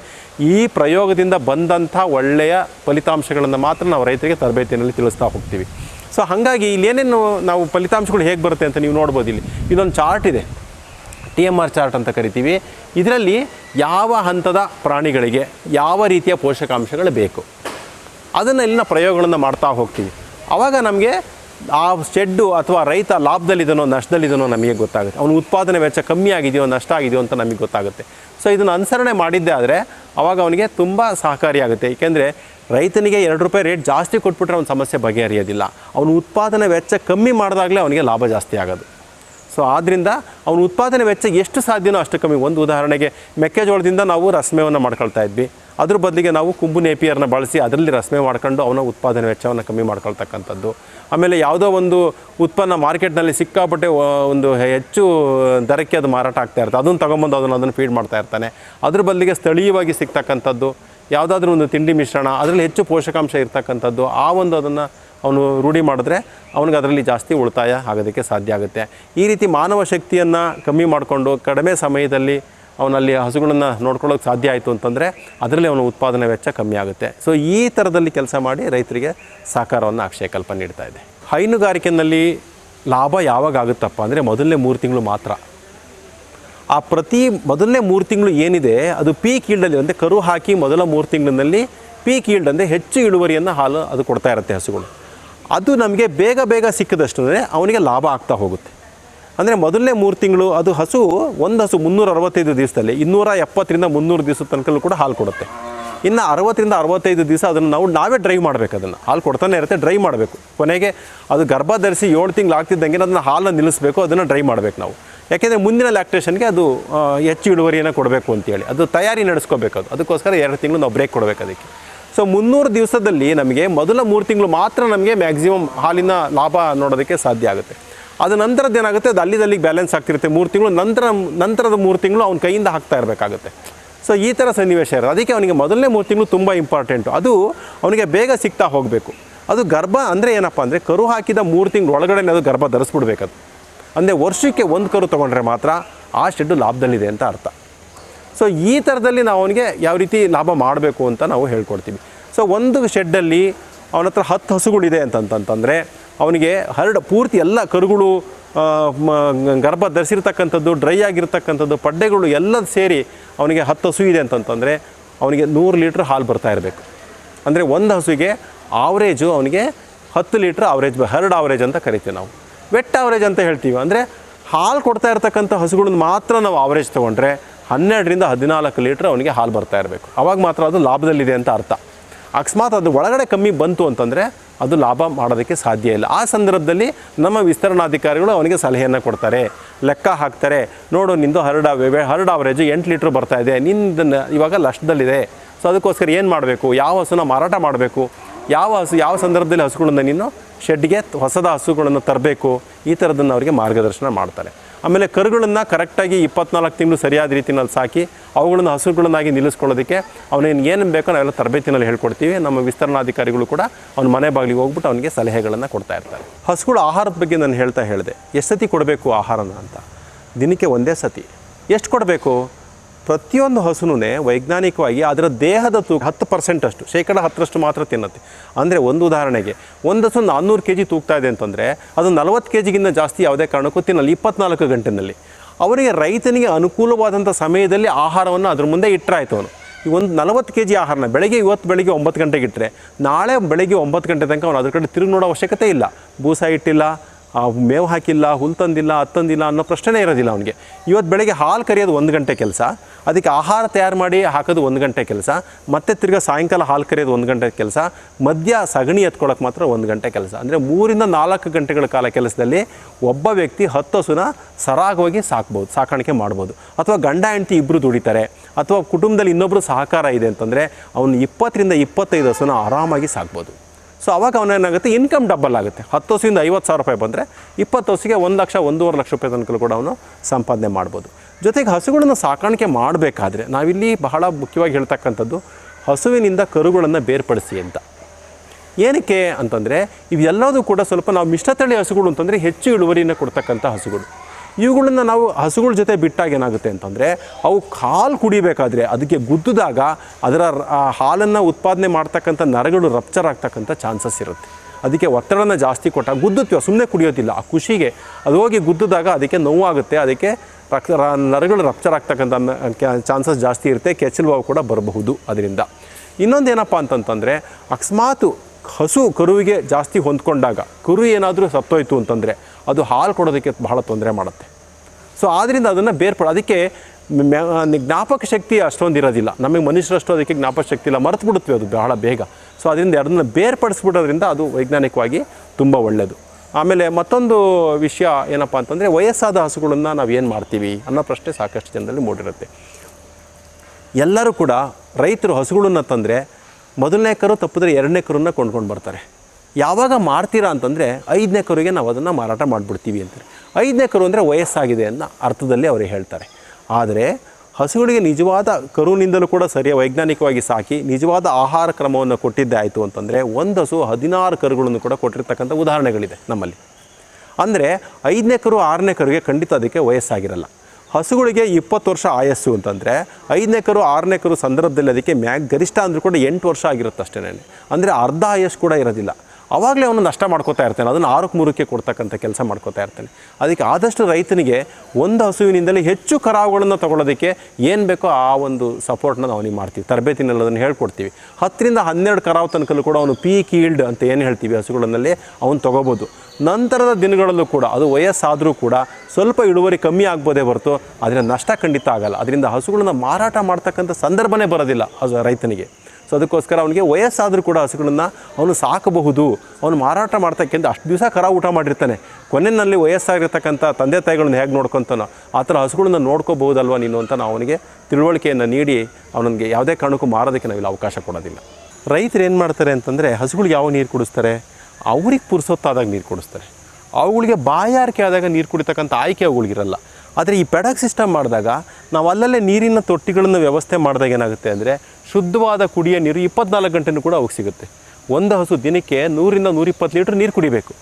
ಈ ಪ್ರಯೋಗದಿಂದ ಬಂದಂಥ ಒಳ್ಳೆಯ ಫಲಿತಾಂಶಗಳನ್ನು ಮಾತ್ರ ನಾವು ರೈತರಿಗೆ ತರಬೇತಿಯಲ್ಲಿ ತಿಳಿಸ್ತಾ ಹೋಗ್ತೀವಿ. ಸೊ ಹಾಗಾಗಿ ಇಲ್ಲಿ ಏನೇನು ನಾವು ಫಲಿತಾಂಶಗಳು ಹೇಗೆ ಬರುತ್ತೆ ಅಂತ ನೀವು ನೋಡ್ಬೋದು ಇಲ್ಲಿ. ಇದೊಂದು ಚಾರ್ಟ್ ಇದೆ. ಟಿ ಎಂ ಆರ್ ಚಾರ್ಟ್ ಅಂತ ಕರಿತೀವಿ. ಇದರಲ್ಲಿ ಯಾವ ಹಂತದ ಪ್ರಾಣಿಗಳಿಗೆ ಯಾವ ರೀತಿಯ ಪೋಷಕಾಂಶಗಳು ಬೇಕು? ಅದನ್ನು ಇಲ್ಲಿನ ಪ್ರಯೋಗಗಳನ್ನು ಮಾಡ್ತಾ ಹೋಗ್ತೀವಿ. ಆವಾಗ ನಮಗೆ ಆ ಶೆಡ್ಡು ಅಥವಾ ರೈತ ಲಾಭದಲ್ಲಿದನೋ ನಷ್ಟದಲ್ಲಿದನೋ ನಮಗೆ ಗೊತ್ತಾಗುತ್ತೆ. ಅವನ ಉತ್ಪಾದನೆ ವೆಚ್ಚ ಕಮ್ಮಿ ಆಗಿದೆಯೋ, ನಷ್ಟ ಆಗಿದೆಯೋ ಅಂತ ನಮಗೆ ಗೊತ್ತಾಗುತ್ತೆ. ಸೊ ಇದನ್ನು ಅನುಸರಣೆ ಮಾಡಿದ್ದೆ ಆದರೆ ಅವಾಗ ಅವನಿಗೆ ತುಂಬ ಸಹಕಾರಿಯಾಗುತ್ತೆ ಏಕೆಂದರೆ ರೈತನಿಗೆ ಎರಡು ರೂಪಾಯಿ ರೇಟ್ ಜಾಸ್ತಿ ಕೊಟ್ಬಿಟ್ರೆ ಅವನ ಸಮಸ್ಯೆ ಬಗೆಹರಿಯೋದಿಲ್ಲ. ಅವನ ಉತ್ಪಾದನೆ ವೆಚ್ಚ ಕಮ್ಮಿ ಮಾಡಿದಾಗಲೇ ಅವನಿಗೆ ಲಾಭ ಜಾಸ್ತಿ ಆಗೋದು. ಸೊ ಆದ್ದರಿಂದ ಅವನ ಉತ್ಪಾದನೆ ವೆಚ್ಚ ಎಷ್ಟು ಸಾಧ್ಯನೋ ಅಷ್ಟು ಕಮ್ಮಿ. ಒಂದು ಉದಾಹರಣೆಗೆ, ಮೆಕ್ಕೆಜೋಳದಿಂದ ನಾವು ರಸ್ಮೆಯನ್ನು ಮಾಡ್ಕೊಳ್ತಾ ಇದ್ವಿ. ಅದ್ರ ಬದಲಿಗೆ ನಾವು ಕುಂಬು ನೇಪಿಯರ್ನ ಬಳಸಿ ಅದರಲ್ಲಿ ರಸಮೆ ಮಾಡ್ಕೊಂಡು ಅವನ ಉತ್ಪಾದನೆ ವೆಚ್ಚವನ್ನು ಕಮ್ಮಿ ಮಾಡ್ಕೊಳ್ತಕ್ಕಂಥದ್ದು. ಆಮೇಲೆ ಯಾವುದೋ ಒಂದು ಉತ್ಪನ್ನ ಮಾರ್ಕೆಟ್ನಲ್ಲಿ ಸಿಕ್ಕಾಪಟ್ಟೆ ಒಂದು ಹೆಚ್ಚು ದರಕ್ಕೆ ಅದು ಮಾರಾಟ ಆಗ್ತಾ ಇರ್ತದೆ ಅದನ್ನು ತೊಗೊಂಬಂದು ಅದನ್ನು ಅದನ್ನು ಫೀಡ್ ಮಾಡ್ತಾ ಇರ್ತಾನೆ. ಅದ್ರ ಬದಲಿಗೆ ಸ್ಥಳೀಯವಾಗಿ ಸಿಗ್ತಕ್ಕಂಥದ್ದು ಯಾವುದಾದ್ರೂ ಒಂದು ತಿಂಡಿ ಮಿಶ್ರಣ, ಅದರಲ್ಲಿ ಹೆಚ್ಚು ಪೋಷಕಾಂಶ ಇರ್ತಕ್ಕಂಥದ್ದು, ಆ ಒಂದು ಅದನ್ನು ಅವನು ರೂಢಿ ಮಾಡಿದ್ರೆ ಅವನಿಗೆ ಅದರಲ್ಲಿ ಜಾಸ್ತಿ ಉಳಿತಾಯ ಆಗೋದಕ್ಕೆ ಸಾಧ್ಯ ಆಗುತ್ತೆ. ಈ ರೀತಿ ಮಾನವ ಶಕ್ತಿಯನ್ನು ಕಮ್ಮಿ ಮಾಡಿಕೊಂಡು ಕಡಿಮೆ ಸಮಯದಲ್ಲಿ ಅವನಲ್ಲಿ ಹಸುಗಳನ್ನು ನೋಡ್ಕೊಳ್ಳೋಕೆ ಸಾಧ್ಯ ಆಯಿತು ಅಂತಂದರೆ ಅದರಲ್ಲಿ ಅವನ ಉತ್ಪಾದನೆ ವೆಚ್ಚ ಕಮ್ಮಿ ಆಗುತ್ತೆ. ಸೊ ಈ ಥರದಲ್ಲಿ ಕೆಲಸ ಮಾಡಿ ರೈತರಿಗೆ ಸಹಕಾರವನ್ನು ಅಕ್ಷಯ ಕಲ್ಪ ನೀಡ್ತಾ ಇದೆ. ಹೈನುಗಾರಿಕೆಯಲ್ಲಿ ಲಾಭ ಯಾವಾಗ ಆಗುತ್ತಪ್ಪ ಅಂದರೆ ಮೊದಲನೇ ಮೂರು ತಿಂಗಳು ಮಾತ್ರ. ಆ ಪ್ರತಿ ಮೊದಲನೇ ಮೂರು ತಿಂಗಳು ಏನಿದೆ, ಅದು ಪೀಕ್ ಈಲ್ಡಲ್ಲಿ ಅಂದರೆ ಕರು ಹಾಕಿ ಮೊದಲ ಮೂರು ತಿಂಗಳಿನಲ್ಲಿ ಪೀಕ್ ಈಲ್ಡ್ ಅಂದರೆ ಹೆಚ್ಚು ಇಳುವರಿಯನ್ನು ಹಾಲು ಅದು ಕೊಡ್ತಾ ಇರುತ್ತೆ ಹಸುಗಳು. ಅದು ನಮಗೆ ಬೇಗ ಬೇಗ ಸಿಕ್ಕಿದಷ್ಟು ಅವನಿಗೆ ಲಾಭ ಆಗ್ತಾ ಹೋಗುತ್ತೆ. ಅಂದರೆ ಮೊದಲನೇ ಮೂರು ತಿಂಗಳು ಅದು ಹಸು ಒಂದು ಹಸು ಮುನ್ನೂರ ಅರವತ್ತೈದು ದಿವಸದಲ್ಲಿ ಇನ್ನೂರ ಎಪ್ಪತ್ತರಿಂದ ಮುನ್ನೂರು ದಿವಸ ತನಕಲ್ಲೂ ಕೂಡ ಹಾಲು ಕೊಡುತ್ತೆ. ಇನ್ನು ಅರವತ್ತರಿಂದ ಅರವತ್ತೈದು ದಿವಸ ಅದನ್ನು ನಾವು ನಾವೇ ಡ್ರೈವ್ ಮಾಡಬೇಕು ಅದನ್ನು. ಹಾಲು ಕೊಡ್ತಾನೆ ಇರುತ್ತೆ, ಡ್ರೈ ಮಾಡಬೇಕು. ಕೊನೆಗೆ ಅದು ಗರ್ಭ ಧರಿಸಿ ಏಳು ತಿಂಗಳು ಆಗ್ತಿದ್ದಂಗೆ ಅದನ್ನು ಹಾಲನ್ನು ನಿಲ್ಲಿಸಬೇಕು, ಅದನ್ನು ಡ್ರೈ ಮಾಡಬೇಕು ನಾವು. ಯಾಕೆಂದರೆ ಮುಂದಿನ ಲ್ಯಾಕ್ಟೇಷನ್ಗೆ ಅದು ಹೆಚ್ಚು ಇಳುವರಿಯನ್ನು ಕೊಡಬೇಕು ಅಂತೇಳಿ. ಅದು ತಯಾರಿ ನಡೆಸ್ಕೋಬೇಕು ಅದು. ಅದಕ್ಕೋಸ್ಕರ ಎರಡು ತಿಂಗಳು ನಾವು ಬ್ರೇಕ್ ಕೊಡಬೇಕು ಅದಕ್ಕೆ. ಸೊ ಮುನ್ನೂರು ದಿವಸದಲ್ಲಿ ನಮಗೆ ಮೊದಲ ಮೂರು ತಿಂಗಳು ಮಾತ್ರ ನಮಗೆ ಮ್ಯಾಕ್ಸಿಮಮ್ ಹಾಲಿನ ಲಾಭ ನೋಡೋದಕ್ಕೆ ಸಾಧ್ಯ ಆಗುತ್ತೆ. ಅದು ನಂತರದ್ದು ಏನಾಗುತ್ತೆ? ಅದು ಅಲ್ಲಿದಲ್ಲಿ ಬ್ಯಾಲೆನ್ಸ್ ಆಗ್ತಿರುತ್ತೆ. ಮೂರು ತಿಂಗಳು ನಂತರ, ನಂತರದ ಮೂರು ತಿಂಗಳು ಅವ್ನ ಕೈಯಿಂದ ಹಾಕ್ತಾ ಇರಬೇಕಾಗುತ್ತೆ. ಸೊ ಈ ಥರ ಸನ್ನಿವೇಶ ಇರೋದು. ಅದಕ್ಕೆ ಅವನಿಗೆ ಮೊದಲನೇ ಮೂರು ತಿಂಗಳು ತುಂಬ ಇಂಪಾರ್ಟೆಂಟು ಅದು ಅವನಿಗೆ ಬೇಗ ಸಿಗ್ತಾ ಹೋಗಬೇಕು. ಅದು ಗರ್ಭ ಅಂದರೆ ಏನಪ್ಪ ಅಂದರೆ ಕರು ಹಾಕಿದ ಮೂರು ತಿಂಗಳು ಒಳಗಡೆ ಅದು ಗರ್ಭ ಧರಿಸ್ಬಿಡ್ಬೇಕದು. ಅಂದರೆ ವರ್ಷಕ್ಕೆ ಒಂದು ಕರು ತೊಗೊಂಡ್ರೆ ಮಾತ್ರ ಆ ಶೆಡ್ಡು ಲಾಭದಲ್ಲಿದೆ ಅಂತ ಅರ್ಥ. ಸೊ ಈ ಥರದಲ್ಲಿ ನಾವು ಅವನಿಗೆ ಯಾವ ರೀತಿ ಲಾಭ ಮಾಡಬೇಕು ಅಂತ ನಾವು ಹೇಳ್ಕೊಡ್ತೀವಿ. ಸೊ ಒಂದು ಶೆಡ್ಡಲ್ಲಿ ಅವನ ಹತ್ರ ಹತ್ತು ಹಸುಗಳಿದೆ ಅಂತಂತಂತಂದರೆ ಅವನಿಗೆ ಹರಡು ಪೂರ್ತಿ ಎಲ್ಲ ಕರುಗಳು ಗರ್ಭ ಧರಿಸಿರ್ತಕ್ಕಂಥದ್ದು ಡ್ರೈ ಆಗಿರ್ತಕ್ಕಂಥದ್ದು, ಪಡ್ಡೆಗಳು ಎಲ್ಲ ಸೇರಿ ಅವನಿಗೆ ಹತ್ತು ಹಸು ಇದೆ ಅಂತಂತಂದರೆ ಅವನಿಗೆ ನೂರು ಲೀಟ್ರ್ ಹಾಲು ಬರ್ತಾ ಇರಬೇಕು. ಅಂದರೆ ಒಂದು ಹಸುವಿಗೆ ಆವ್ರೇಜು ಅವನಿಗೆ ಹತ್ತು ಲೀಟ್ರ್ ಆವ್ರೇಜ್ ಹರ್ಡ್ ಆವ್ರೇಜ್ ಅಂತ ಕರಿತೀವಿ ನಾವು. ವೆಟ್ ಆವ್ರೇಜ್ ಅಂತ ಹೇಳ್ತೀವಿ. ಅಂದರೆ ಹಾಲು ಕೊಡ್ತಾ ಇರ್ತಕ್ಕಂಥ ಹಸುಗಳನ್ನ ಮಾತ್ರ ನಾವು ಆವ್ರೇಜ್ ತೊಗೊಂಡ್ರೆ ಹನ್ನೆರಡರಿಂದ ಹದಿನಾಲ್ಕು ಲೀಟ್ರ್ ಅವನಿಗೆ ಹಾಲು ಬರ್ತಾ ಇರಬೇಕು. ಅವಾಗ ಮಾತ್ರ ಅದು ಲಾಭದಲ್ಲಿದೆ ಅಂತ ಅರ್ಥ. ಅಕಸ್ಮಾತ್ ಅದು ಒಳಗಡೆ ಕಮ್ಮಿ ಬಂತು ಅಂತಂದರೆ ಅದು ಲಾಭ ಮಾಡೋದಕ್ಕೆ ಸಾಧ್ಯ ಇಲ್ಲ. ಆ ಸಂದರ್ಭದಲ್ಲಿ ನಮ್ಮ ವಿಸ್ತರಣಾಧಿಕಾರಿಗಳು ಅವನಿಗೆ ಸಲಹೆಯನ್ನು ಕೊಡ್ತಾರೆ. ಲೆಕ್ಕ ಹಾಕ್ತಾರೆ. ನೋಡು, ನಿಂದು ಹರ್ಡ್ ಹರ್ಡ್ ಅವರೇಜು ಎಂಟು ಲೀಟ್ರ್ ಬರ್ತಾ ಇದೆ. ನಿಂದನ್ನು ಇವಾಗ ಲಷ್ಟದಲ್ಲಿದೆ. ಸೊ ಅದಕ್ಕೋಸ್ಕರ ಏನು ಮಾಡಬೇಕು? ಯಾವ ಹಸುನ ಮಾರಾಟ ಮಾಡಬೇಕು? ಯಾವ ಹಸು, ಯಾವ ಸಂದರ್ಭದಲ್ಲಿ ಹಸುಗಳನ್ನು ನೀನು ಶೆಡ್ಗೆ ಹೊಸದ ಹಸುಗಳನ್ನು ತರಬೇಕು? ಈ ಥರದನ್ನು ಅವರಿಗೆ ಮಾರ್ಗದರ್ಶನ ಮಾಡ್ತಾರೆ. ಆಮೇಲೆ ಕರುಗಳನ್ನು ಕರೆಕ್ಟಾಗಿ ಇಪ್ಪತ್ನಾಲ್ಕು ತಿಂಗಳು ಸರಿಯಾದ ರೀತಿಯಲ್ಲಿ ಸಾಕಿ ಅವುಗಳನ್ನು ಹಸುಗಳನ್ನಾಗಿ ನಿಲ್ಲಿಸ್ಕೊಳ್ಳೋದಕ್ಕೆ ಅವನೇನು ಏನು ಬೇಕೋ ನಾವೆಲ್ಲ ತರಬೇತಿನಲ್ಲಿ ಹೇಳ್ಕೊಡ್ತೀವಿ. ನಮ್ಮ ವಿಸ್ತರಣಾಧಿಕಾರಿಗಳು ಕೂಡ ಅವ್ನ ಮನೆ ಬಾಗಿಲಿಗೆ ಹೋಗ್ಬಿಟ್ಟು ಅವನಿಗೆ ಸಲಹೆಗಳನ್ನು ಕೊಡ್ತಾ ಇರ್ತಾರೆ. ಹಸುಗಳ ಆಹಾರದ ಬಗ್ಗೆ ನಾನು ಹೇಳ್ತಾ ಹೇಳಿದೆ. ಎಷ್ಟು ಸತಿ ಕೊಡಬೇಕು ಆಹಾರನ ಅಂತ? ದಿನಕ್ಕೆ ಒಂದೇ ಸತಿ. ಎಷ್ಟು ಕೊಡಬೇಕು? ಪ್ರತಿಯೊಂದು ಹಸುನೂ ವೈಜ್ಞಾನಿಕವಾಗಿ ಅದರ ದೇಹದ ತೂಕ ಹತ್ತು ಪರ್ಸೆಂಟ್ ಅಷ್ಟು, ಶೇಕಡ ಹತ್ತರಷ್ಟು ಮಾತ್ರ ತಿನ್ನುತ್ತೆ. ಅಂದರೆ ಒಂದು ಉದಾಹರಣೆಗೆ, ಒಂದು ಹಸು ನಾನ್ನೂರು ಕೆ ಜಿ ತೂಗ್ತಾ ಇದೆ ಅಂತಂದರೆ, ಅದು ನಲವತ್ತು ಕೆ ಜಿಗಿಂತ ಜಾಸ್ತಿ ಯಾವುದೇ ಕಾರಣಕ್ಕೂ ತಿನ್ನಲ್ಲ, ಇಪ್ಪತ್ನಾಲ್ಕು ಗಂಟೆನಲ್ಲಿ. ಅವರಿಗೆ ರೈತನಿಗೆ ಅನುಕೂಲವಾದಂಥ ಸಮಯದಲ್ಲಿ ಆಹಾರವನ್ನು ಅದ್ರ ಮುಂದೆ ಇಟ್ಟರಾಯ್ತು ಅವನು. ಈ ಒಂದು ನಲವತ್ತು ಕೆ ಜಿ ಆಹಾರನ ಬೆಳಗ್ಗೆ ಇವತ್ತು ಬೆಳಗ್ಗೆ ಒಂಬತ್ತು ಗಂಟೆಗೆ ಇಟ್ಟರೆ ನಾಳೆ ಬೆಳಗ್ಗೆ ಒಂಬತ್ತು ಗಂಟೆ ತನಕ ಅವನು ಅದ್ರ ಕಡೆ ತಿರುಗಿ ನೋಡೋ ಅವಶ್ಯಕತೆ ಇಲ್ಲ. ಬೂಸ ಇಟ್ಟಿಲ್ಲ ಆ ಮೇವು ಹಾಕಿಲ್ಲ, ಹುಲ್ ತಂದಿಲ್ಲ ಹತ್ತಂದಿಲ್ಲ ಅನ್ನೋ ಪ್ರಶ್ನೆನೇ ಇರೋದಿಲ್ಲ ಅವನಿಗೆ. ಇವತ್ತು ಬೆಳಗ್ಗೆ ಹಾಲು ಕರಿಯೋದು ಒಂದು ಗಂಟೆ ಕೆಲಸ, ಅದಕ್ಕೆ ಆಹಾರ ತಯಾರು ಮಾಡಿ ಹಾಕೋದು ಒಂದು ಗಂಟೆ ಕೆಲಸ, ಮತ್ತೆ ತಿರ್ಗಾ ಸಾಯಂಕಾಲ ಹಾಲು ಕರಿಯೋದು ಒಂದು ಗಂಟೆ ಕೆಲಸ, ಮಧ್ಯ ಸಗಣಿ ಎತ್ಕೊಳ್ಳೋಕೆ ಮಾತ್ರ ಒಂದು ಗಂಟೆ ಕೆಲಸ. ಅಂದರೆ ಮೂರಿಂದ ನಾಲ್ಕು ಗಂಟೆಗಳ ಕಾಲ ಕೆಲಸದಲ್ಲಿ ಒಬ್ಬ ವ್ಯಕ್ತಿ ಹತ್ತು ಹಸುನ ಸರಾಗವಾಗಿ ಸಾಕ್ಬೋದು, ಸಾಕಾಣಿಕೆ ಮಾಡ್ಬೋದು. ಅಥವಾ ಗಂಡ, ಹೆಂಡತಿ ಇಬ್ಬರು ದುಡಿತಾರೆ, ಅಥವಾ ಕುಟುಂಬದಲ್ಲಿ ಇನ್ನೊಬ್ಬರು ಸಹಕಾರ ಇದೆ ಅಂತಂದರೆ ಅವನು ಇಪ್ಪತ್ತರಿಂದ ಇಪ್ಪತ್ತೈದು ಹಸುನ ಆರಾಮಾಗಿ ಸಾಕ್ಬೋದು. ಸೊ ಅವಾಗ ಅವನೇನಾಗುತ್ತೆ ಇನ್ಕಮ್ ಡಬಲ್ ಆಗುತ್ತೆ. ಹತ್ತು ವರ್ಷದಿಂದ ಐವತ್ತು ಸಾವಿರ ರೂಪಾಯಿ ಬಂದರೆ ಇಪ್ಪತ್ತು ವರ್ಷಕ್ಕೆ ಒಂದು ಲಕ್ಷ, ಒಂದೂವರೆ ಲಕ್ಷ ರೂಪಾಯಿ ತನಕ ಕೂಡ ಅವನು ಸಂಪಾದನೆ ಮಾಡ್ಬೋದು. ಜೊತೆಗೆ ಹಸುಗಳನ್ನು ಸಾಕಾಣಿಕೆ ಮಾಡಬೇಕಾದ್ರೆ ನಾವಿಲ್ಲಿ ಬಹಳ ಮುಖ್ಯವಾಗಿ ಹೇಳ್ತಕ್ಕಂಥದ್ದು ಹಸುವಿನಿಂದ ಕರುಗಳನ್ನು ಬೇರ್ಪಡಿಸಿ ಅಂತ. ಏನಕ್ಕೆ ಅಂತಂದರೆ ಇವೆಲ್ಲದೂ ಕೂಡ ಸ್ವಲ್ಪ ನಾವು ಮಿಶ್ರತಳಿ ಹಸುಗಳು ಅಂತಂದರೆ ಹೆಚ್ಚು ಇಳುವರಿಯನ್ನು ಕೊಡ್ತಕ್ಕಂಥ ಹಸುಗಳು. ಇವುಗಳನ್ನ ನಾವು ಹಸುಗಳ ಜೊತೆ ಬಿಟ್ಟಾಗ ಏನಾಗುತ್ತೆ ಅಂತಂದರೆ, ಅವು ಕಾಲು ಕುಡಿಬೇಕಾದ್ರೆ ಅದಕ್ಕೆ ಗುದ್ದಿದಾಗ ಅದರ ಹಾಲನ್ನು ಉತ್ಪಾದನೆ ಮಾಡ್ತಕ್ಕಂಥ ನರಗಳು ರಪ್ಚರ್ ಆಗ್ತಕ್ಕಂಥ ಚಾನ್ಸಸ್ ಇರುತ್ತೆ. ಅದಕ್ಕೆ ಒತ್ತಡನ ಜಾಸ್ತಿ ಕೊಟ್ಟಾಗ ಗುದ್ದುತ್ತೀವ ಸುಮ್ಮನೆ ಕುಡಿಯೋದಿಲ್ಲ. ಆ ಖುಷಿಗೆ ಅದು ಹೋಗಿ ಗುದ್ದಿದಾಗ ಅದಕ್ಕೆ ನೋವಾಗುತ್ತೆ ಅದಕ್ಕೆ ರಕ್ತ ನರಗಳು ರಪ್ಚರ್ ಆಗ್ತಕ್ಕಂಥ ಚಾನ್ಸಸ್ ಜಾಸ್ತಿ ಇರುತ್ತೆ ಕೆಚ್ಚಲು ಬಾವು ಕೂಡ ಬರಬಹುದು ಅದರಿಂದ. ಇನ್ನೊಂದು ಏನಪ್ಪ ಅಂತಂತಂದರೆ, ಅಕಸ್ಮಾತು ಹಸು ಕರುವಿಗೆ ಜಾಸ್ತಿ ಹೊಂದ್ಕೊಂಡಾಗ, ಕರು ಏನಾದರೂ ಸತ್ತೋಯ್ತು ಅಂತಂದರೆ ಅದು ಹಾಲು ಕೊಡೋದಕ್ಕೆ ಬಹಳ ತೊಂದರೆ ಮಾಡುತ್ತೆ. ಸೊ ಆದ್ದರಿಂದ ಅದನ್ನು ಬೇರ್ಪಡ, ಅದಕ್ಕೆ ಜ್ಞಾಪಕ ಶಕ್ತಿ ಅಷ್ಟೊಂದು ಇರೋದಿಲ್ಲ. ನಮಗೆ ಮನುಷ್ಯರಷ್ಟು ಅದಕ್ಕೆ ಜ್ಞಾಪಕ ಶಕ್ತಿ ಇಲ್ಲ ಮರೆತು ಬಿಡುತ್ತವೆ ಅದು ಬಹಳ ಬೇಗ. ಸೊ ಅದರಿಂದ ಅದನ್ನು ಬೇರ್ಪಡಿಸ್ಬಿಡೋದ್ರಿಂದ ಅದು ವೈಜ್ಞಾನಿಕವಾಗಿ ತುಂಬ ಒಳ್ಳೆಯದು ಆಮೇಲೆ ಮತ್ತೊಂದು ವಿಷಯ ಏನಪ್ಪ ಅಂತಂದರೆ ವಯಸ್ಸಾದ ಹಸುಗಳನ್ನು ನಾವು ಏನು ಮಾಡ್ತೀವಿ ಅನ್ನೋ ಪ್ರಶ್ನೆ ಸಾಕಷ್ಟು ಜನರಲ್ಲಿ ಮೂಡಿರುತ್ತೆ. ಎಲ್ಲರೂ ಕೂಡ ರೈತರು ಹಸುಗಳನ್ನು ತಂದರೆ ಮೊದಲನೇ ಕರು ತಪ್ಪಿದ್ರೆ ಎರಡನೇ ಕರುನ್ನ ಕೊಂಡ್ಕೊಂಡು ಬರ್ತಾರೆ. ಯಾವಾಗ ಮಾರ್ತೀರಾ ಅಂತಂದರೆ ಐದನೇ ಕರುಗೆ ನಾವು ಅದನ್ನು ಮಾರಾಟ ಮಾಡಿಬಿಡ್ತೀವಿ ಅಂತಾರೆ. ಐದನೇ ಕರು ಅಂದರೆ ವಯಸ್ಸಾಗಿದೆ ಅನ್ನೋ ಅರ್ಥದಲ್ಲಿ ಅವರು ಹೇಳ್ತಾರೆ. ಆದರೆ ಹಸುಗಳಿಗೆ ನಿಜವಾದ ಕರುವಿನಿಂದಲೂ ಕೂಡ ಸರಿಯ ವೈಜ್ಞಾನಿಕವಾಗಿ ಸಾಕಿ ನಿಜವಾದ ಆಹಾರ ಕ್ರಮವನ್ನು ಕೊಟ್ಟಿದ್ದೇ ಆಯಿತು ಅಂತಂದರೆ ಒಂದು ಹಸು ಹದಿನಾರು ಕರುಗಳನ್ನು ಕೂಡ ಕೊಟ್ಟಿರ್ತಕ್ಕಂಥ ಉದಾಹರಣೆಗಳಿದೆ ನಮ್ಮಲ್ಲಿ. ಅಂದರೆ ಐದನೇ ಕರು ಆರನೇ ಕರುಗೆ ಖಂಡಿತ ಅದಕ್ಕೆ ವಯಸ್ಸಾಗಿರಲ್ಲ. ಹಸುಗಳಿಗೆ ಇಪ್ಪತ್ತು ವರ್ಷ ಆಯಸ್ಸು ಅಂತಂದರೆ ಐದನೇ ಕರು ಆರನೇ ಕರು ಸಂದರ್ಭದಲ್ಲಿ ಅದಕ್ಕೆ ಮ್ಯಾಗ್ ಗರಿಷ್ಠ ಅಂದರೂ ಕೂಡ ಎಂಟು ವರ್ಷ ಆಗಿರುತ್ತೆ ಅಷ್ಟೇ ಅಂದರೆ ಅರ್ಧ ಆಯಸ್ಸು ಕೂಡ ಇರೋದಿಲ್ಲ. ಆವಾಗಲೇ ಅವನು ನಷ್ಟ ಮಾಡ್ಕೋತಾ ಇರ್ತಾನೆ. ಅದನ್ನು ಆರಕ್ಕೆ ಮೂರಕ್ಕೆ ಕೊಡ್ತಕ್ಕಂಥ ಕೆಲಸ ಮಾಡ್ಕೋತಾ ಇರ್ತಾನೆ. ಅದಕ್ಕೆ ಆದಷ್ಟು ರೈತನಿಗೆ ಒಂದು ಹಸುವಿನಿಂದಲೇ ಹೆಚ್ಚು ಕರಾವುಗಳನ್ನು ತಗೊಳ್ಳೋದಕ್ಕೆ ಏನು ಬೇಕೋ ಆ ಒಂದು ಸಪೋರ್ಟ್ನ ನಾವು ಅವನಿಗೆ ಮಾಡ್ತೀವಿ. ತರಬೇತಿನಲ್ಲಿ ಅದನ್ನು ಹೇಳ್ಕೊಡ್ತೀವಿ. ಹತ್ತರಿಂದ ಹನ್ನೆರಡು ಕರಾವು ತನಕಲ್ಲೂ ಕೂಡ ಅವನು ಪೀಕ್ ಕೀಲ್ಡ್ ಅಂತ ಏನು ಹೇಳ್ತೀವಿ ಹಸುಗಳನ್ನಲ್ಲಿ ಅವನು ತೊಗೋಬೋದು. ನಂತರದ ದಿನಗಳಲ್ಲೂ ಕೂಡ ಅದು ವಯಸ್ಸಾದರೂ ಕೂಡ ಸ್ವಲ್ಪ ಇಳುವರಿ ಕಮ್ಮಿ ಆಗ್ಬೋದೇ ಹೊರತು ಅದರಿಂದ ನಷ್ಟ ಖಂಡಿತ ಆಗಲ್ಲ. ಅದರಿಂದ ಹಸುಗಳನ್ನ ಮಾರಾಟ ಮಾಡ್ತಕ್ಕಂಥ ಸಂದರ್ಭನೇ ಬರೋದಿಲ್ಲ. ಅದು ರೈತನಿಗೆ. ಸೊ ಅದಕ್ಕೋಸ್ಕರ ಅವನಿಗೆ ವಯಸ್ಸಾದರೂ ಕೂಡ ಹಸುಗಳನ್ನು ಅವನು ಸಾಕಬಹುದು. ಅವನು ಮಾರಾಟ ಮಾಡ್ತಕ್ಕಂಥ ಅಷ್ಟು ದಿವಸ ಕರ ಊಟ ಮಾಡಿರ್ತಾನೆ. ಕೊನೆಯಲ್ಲಿ ವಯಸ್ಸಾಗಿರ್ತಕ್ಕಂಥ ತಂದೆ ತಾಯಿಗಳನ್ನ ಹೇಗೆ ನೋಡ್ಕೊತಾನೋ ಆ ಥರ ಹಸುಗಳನ್ನ ನೋಡ್ಕೋಬಹುದಲ್ವ ನೀನು ಅಂತ ನಾವು ಅವನಿಗೆ ತಿಳುವಳಿಕೆಯನ್ನು ನೀಡಿ ಅವನಿಗೆ ಯಾವುದೇ ಕಾರಣಕ್ಕೂ ಮಾರೋದಕ್ಕೆ ನಾವಿಲ್ಲಿ ಅವಕಾಶ ಕೊಡೋದಿಲ್ಲ. ರೈತರು ಏನು ಮಾಡ್ತಾರೆ ಅಂತಂದರೆ ಹಸುಗಳಿಗೆ ಯಾವ ನೀರು ಕುಡಿಸ್ತಾರೆ? ಅವ್ರಿಗೆ ಪುರ್ಸೊತ್ತಾದಾಗ ನೀರು ಕುಡಿಸ್ತಾರೆ. ಅವುಗಳಿಗೆ ಬಾಯಾರಿಕೆ ಆದಾಗ ನೀರು ಕುಡಿತಕ್ಕಂಥ ಆಯ್ಕೆ ಅವುಗಳಿಗಿರಲ್ಲ ಆದರೆ ಈ ಪೆಡಕ್ ಸಿಸ್ಟಮ್ ಮಾಡಿದಾಗ ನಾವು ಅಲ್ಲಲ್ಲೇ ನೀರಿನ ತೊಟ್ಟಿಗಳನ್ನು ವ್ಯವಸ್ಥೆ ಮಾಡಿದಾಗ ಏನಾಗುತ್ತೆ ಅಂದರೆ ಶುದ್ಧವಾದ ಕುಡಿಯೋ ನೀರು ಇಪ್ಪತ್ನಾಲ್ಕು ಗಂಟೆನೂ ಕೂಡ ಅವಾಗ ಸಿಗುತ್ತೆ. ಒಂದು ಹಸು ದಿನಕ್ಕೆ ನೂರಿಂದ ನೂರಿಪ್ಪತ್ತು ಲೀಟ್ರ್ ನೀರು ಕುಡಿಬೇಕು.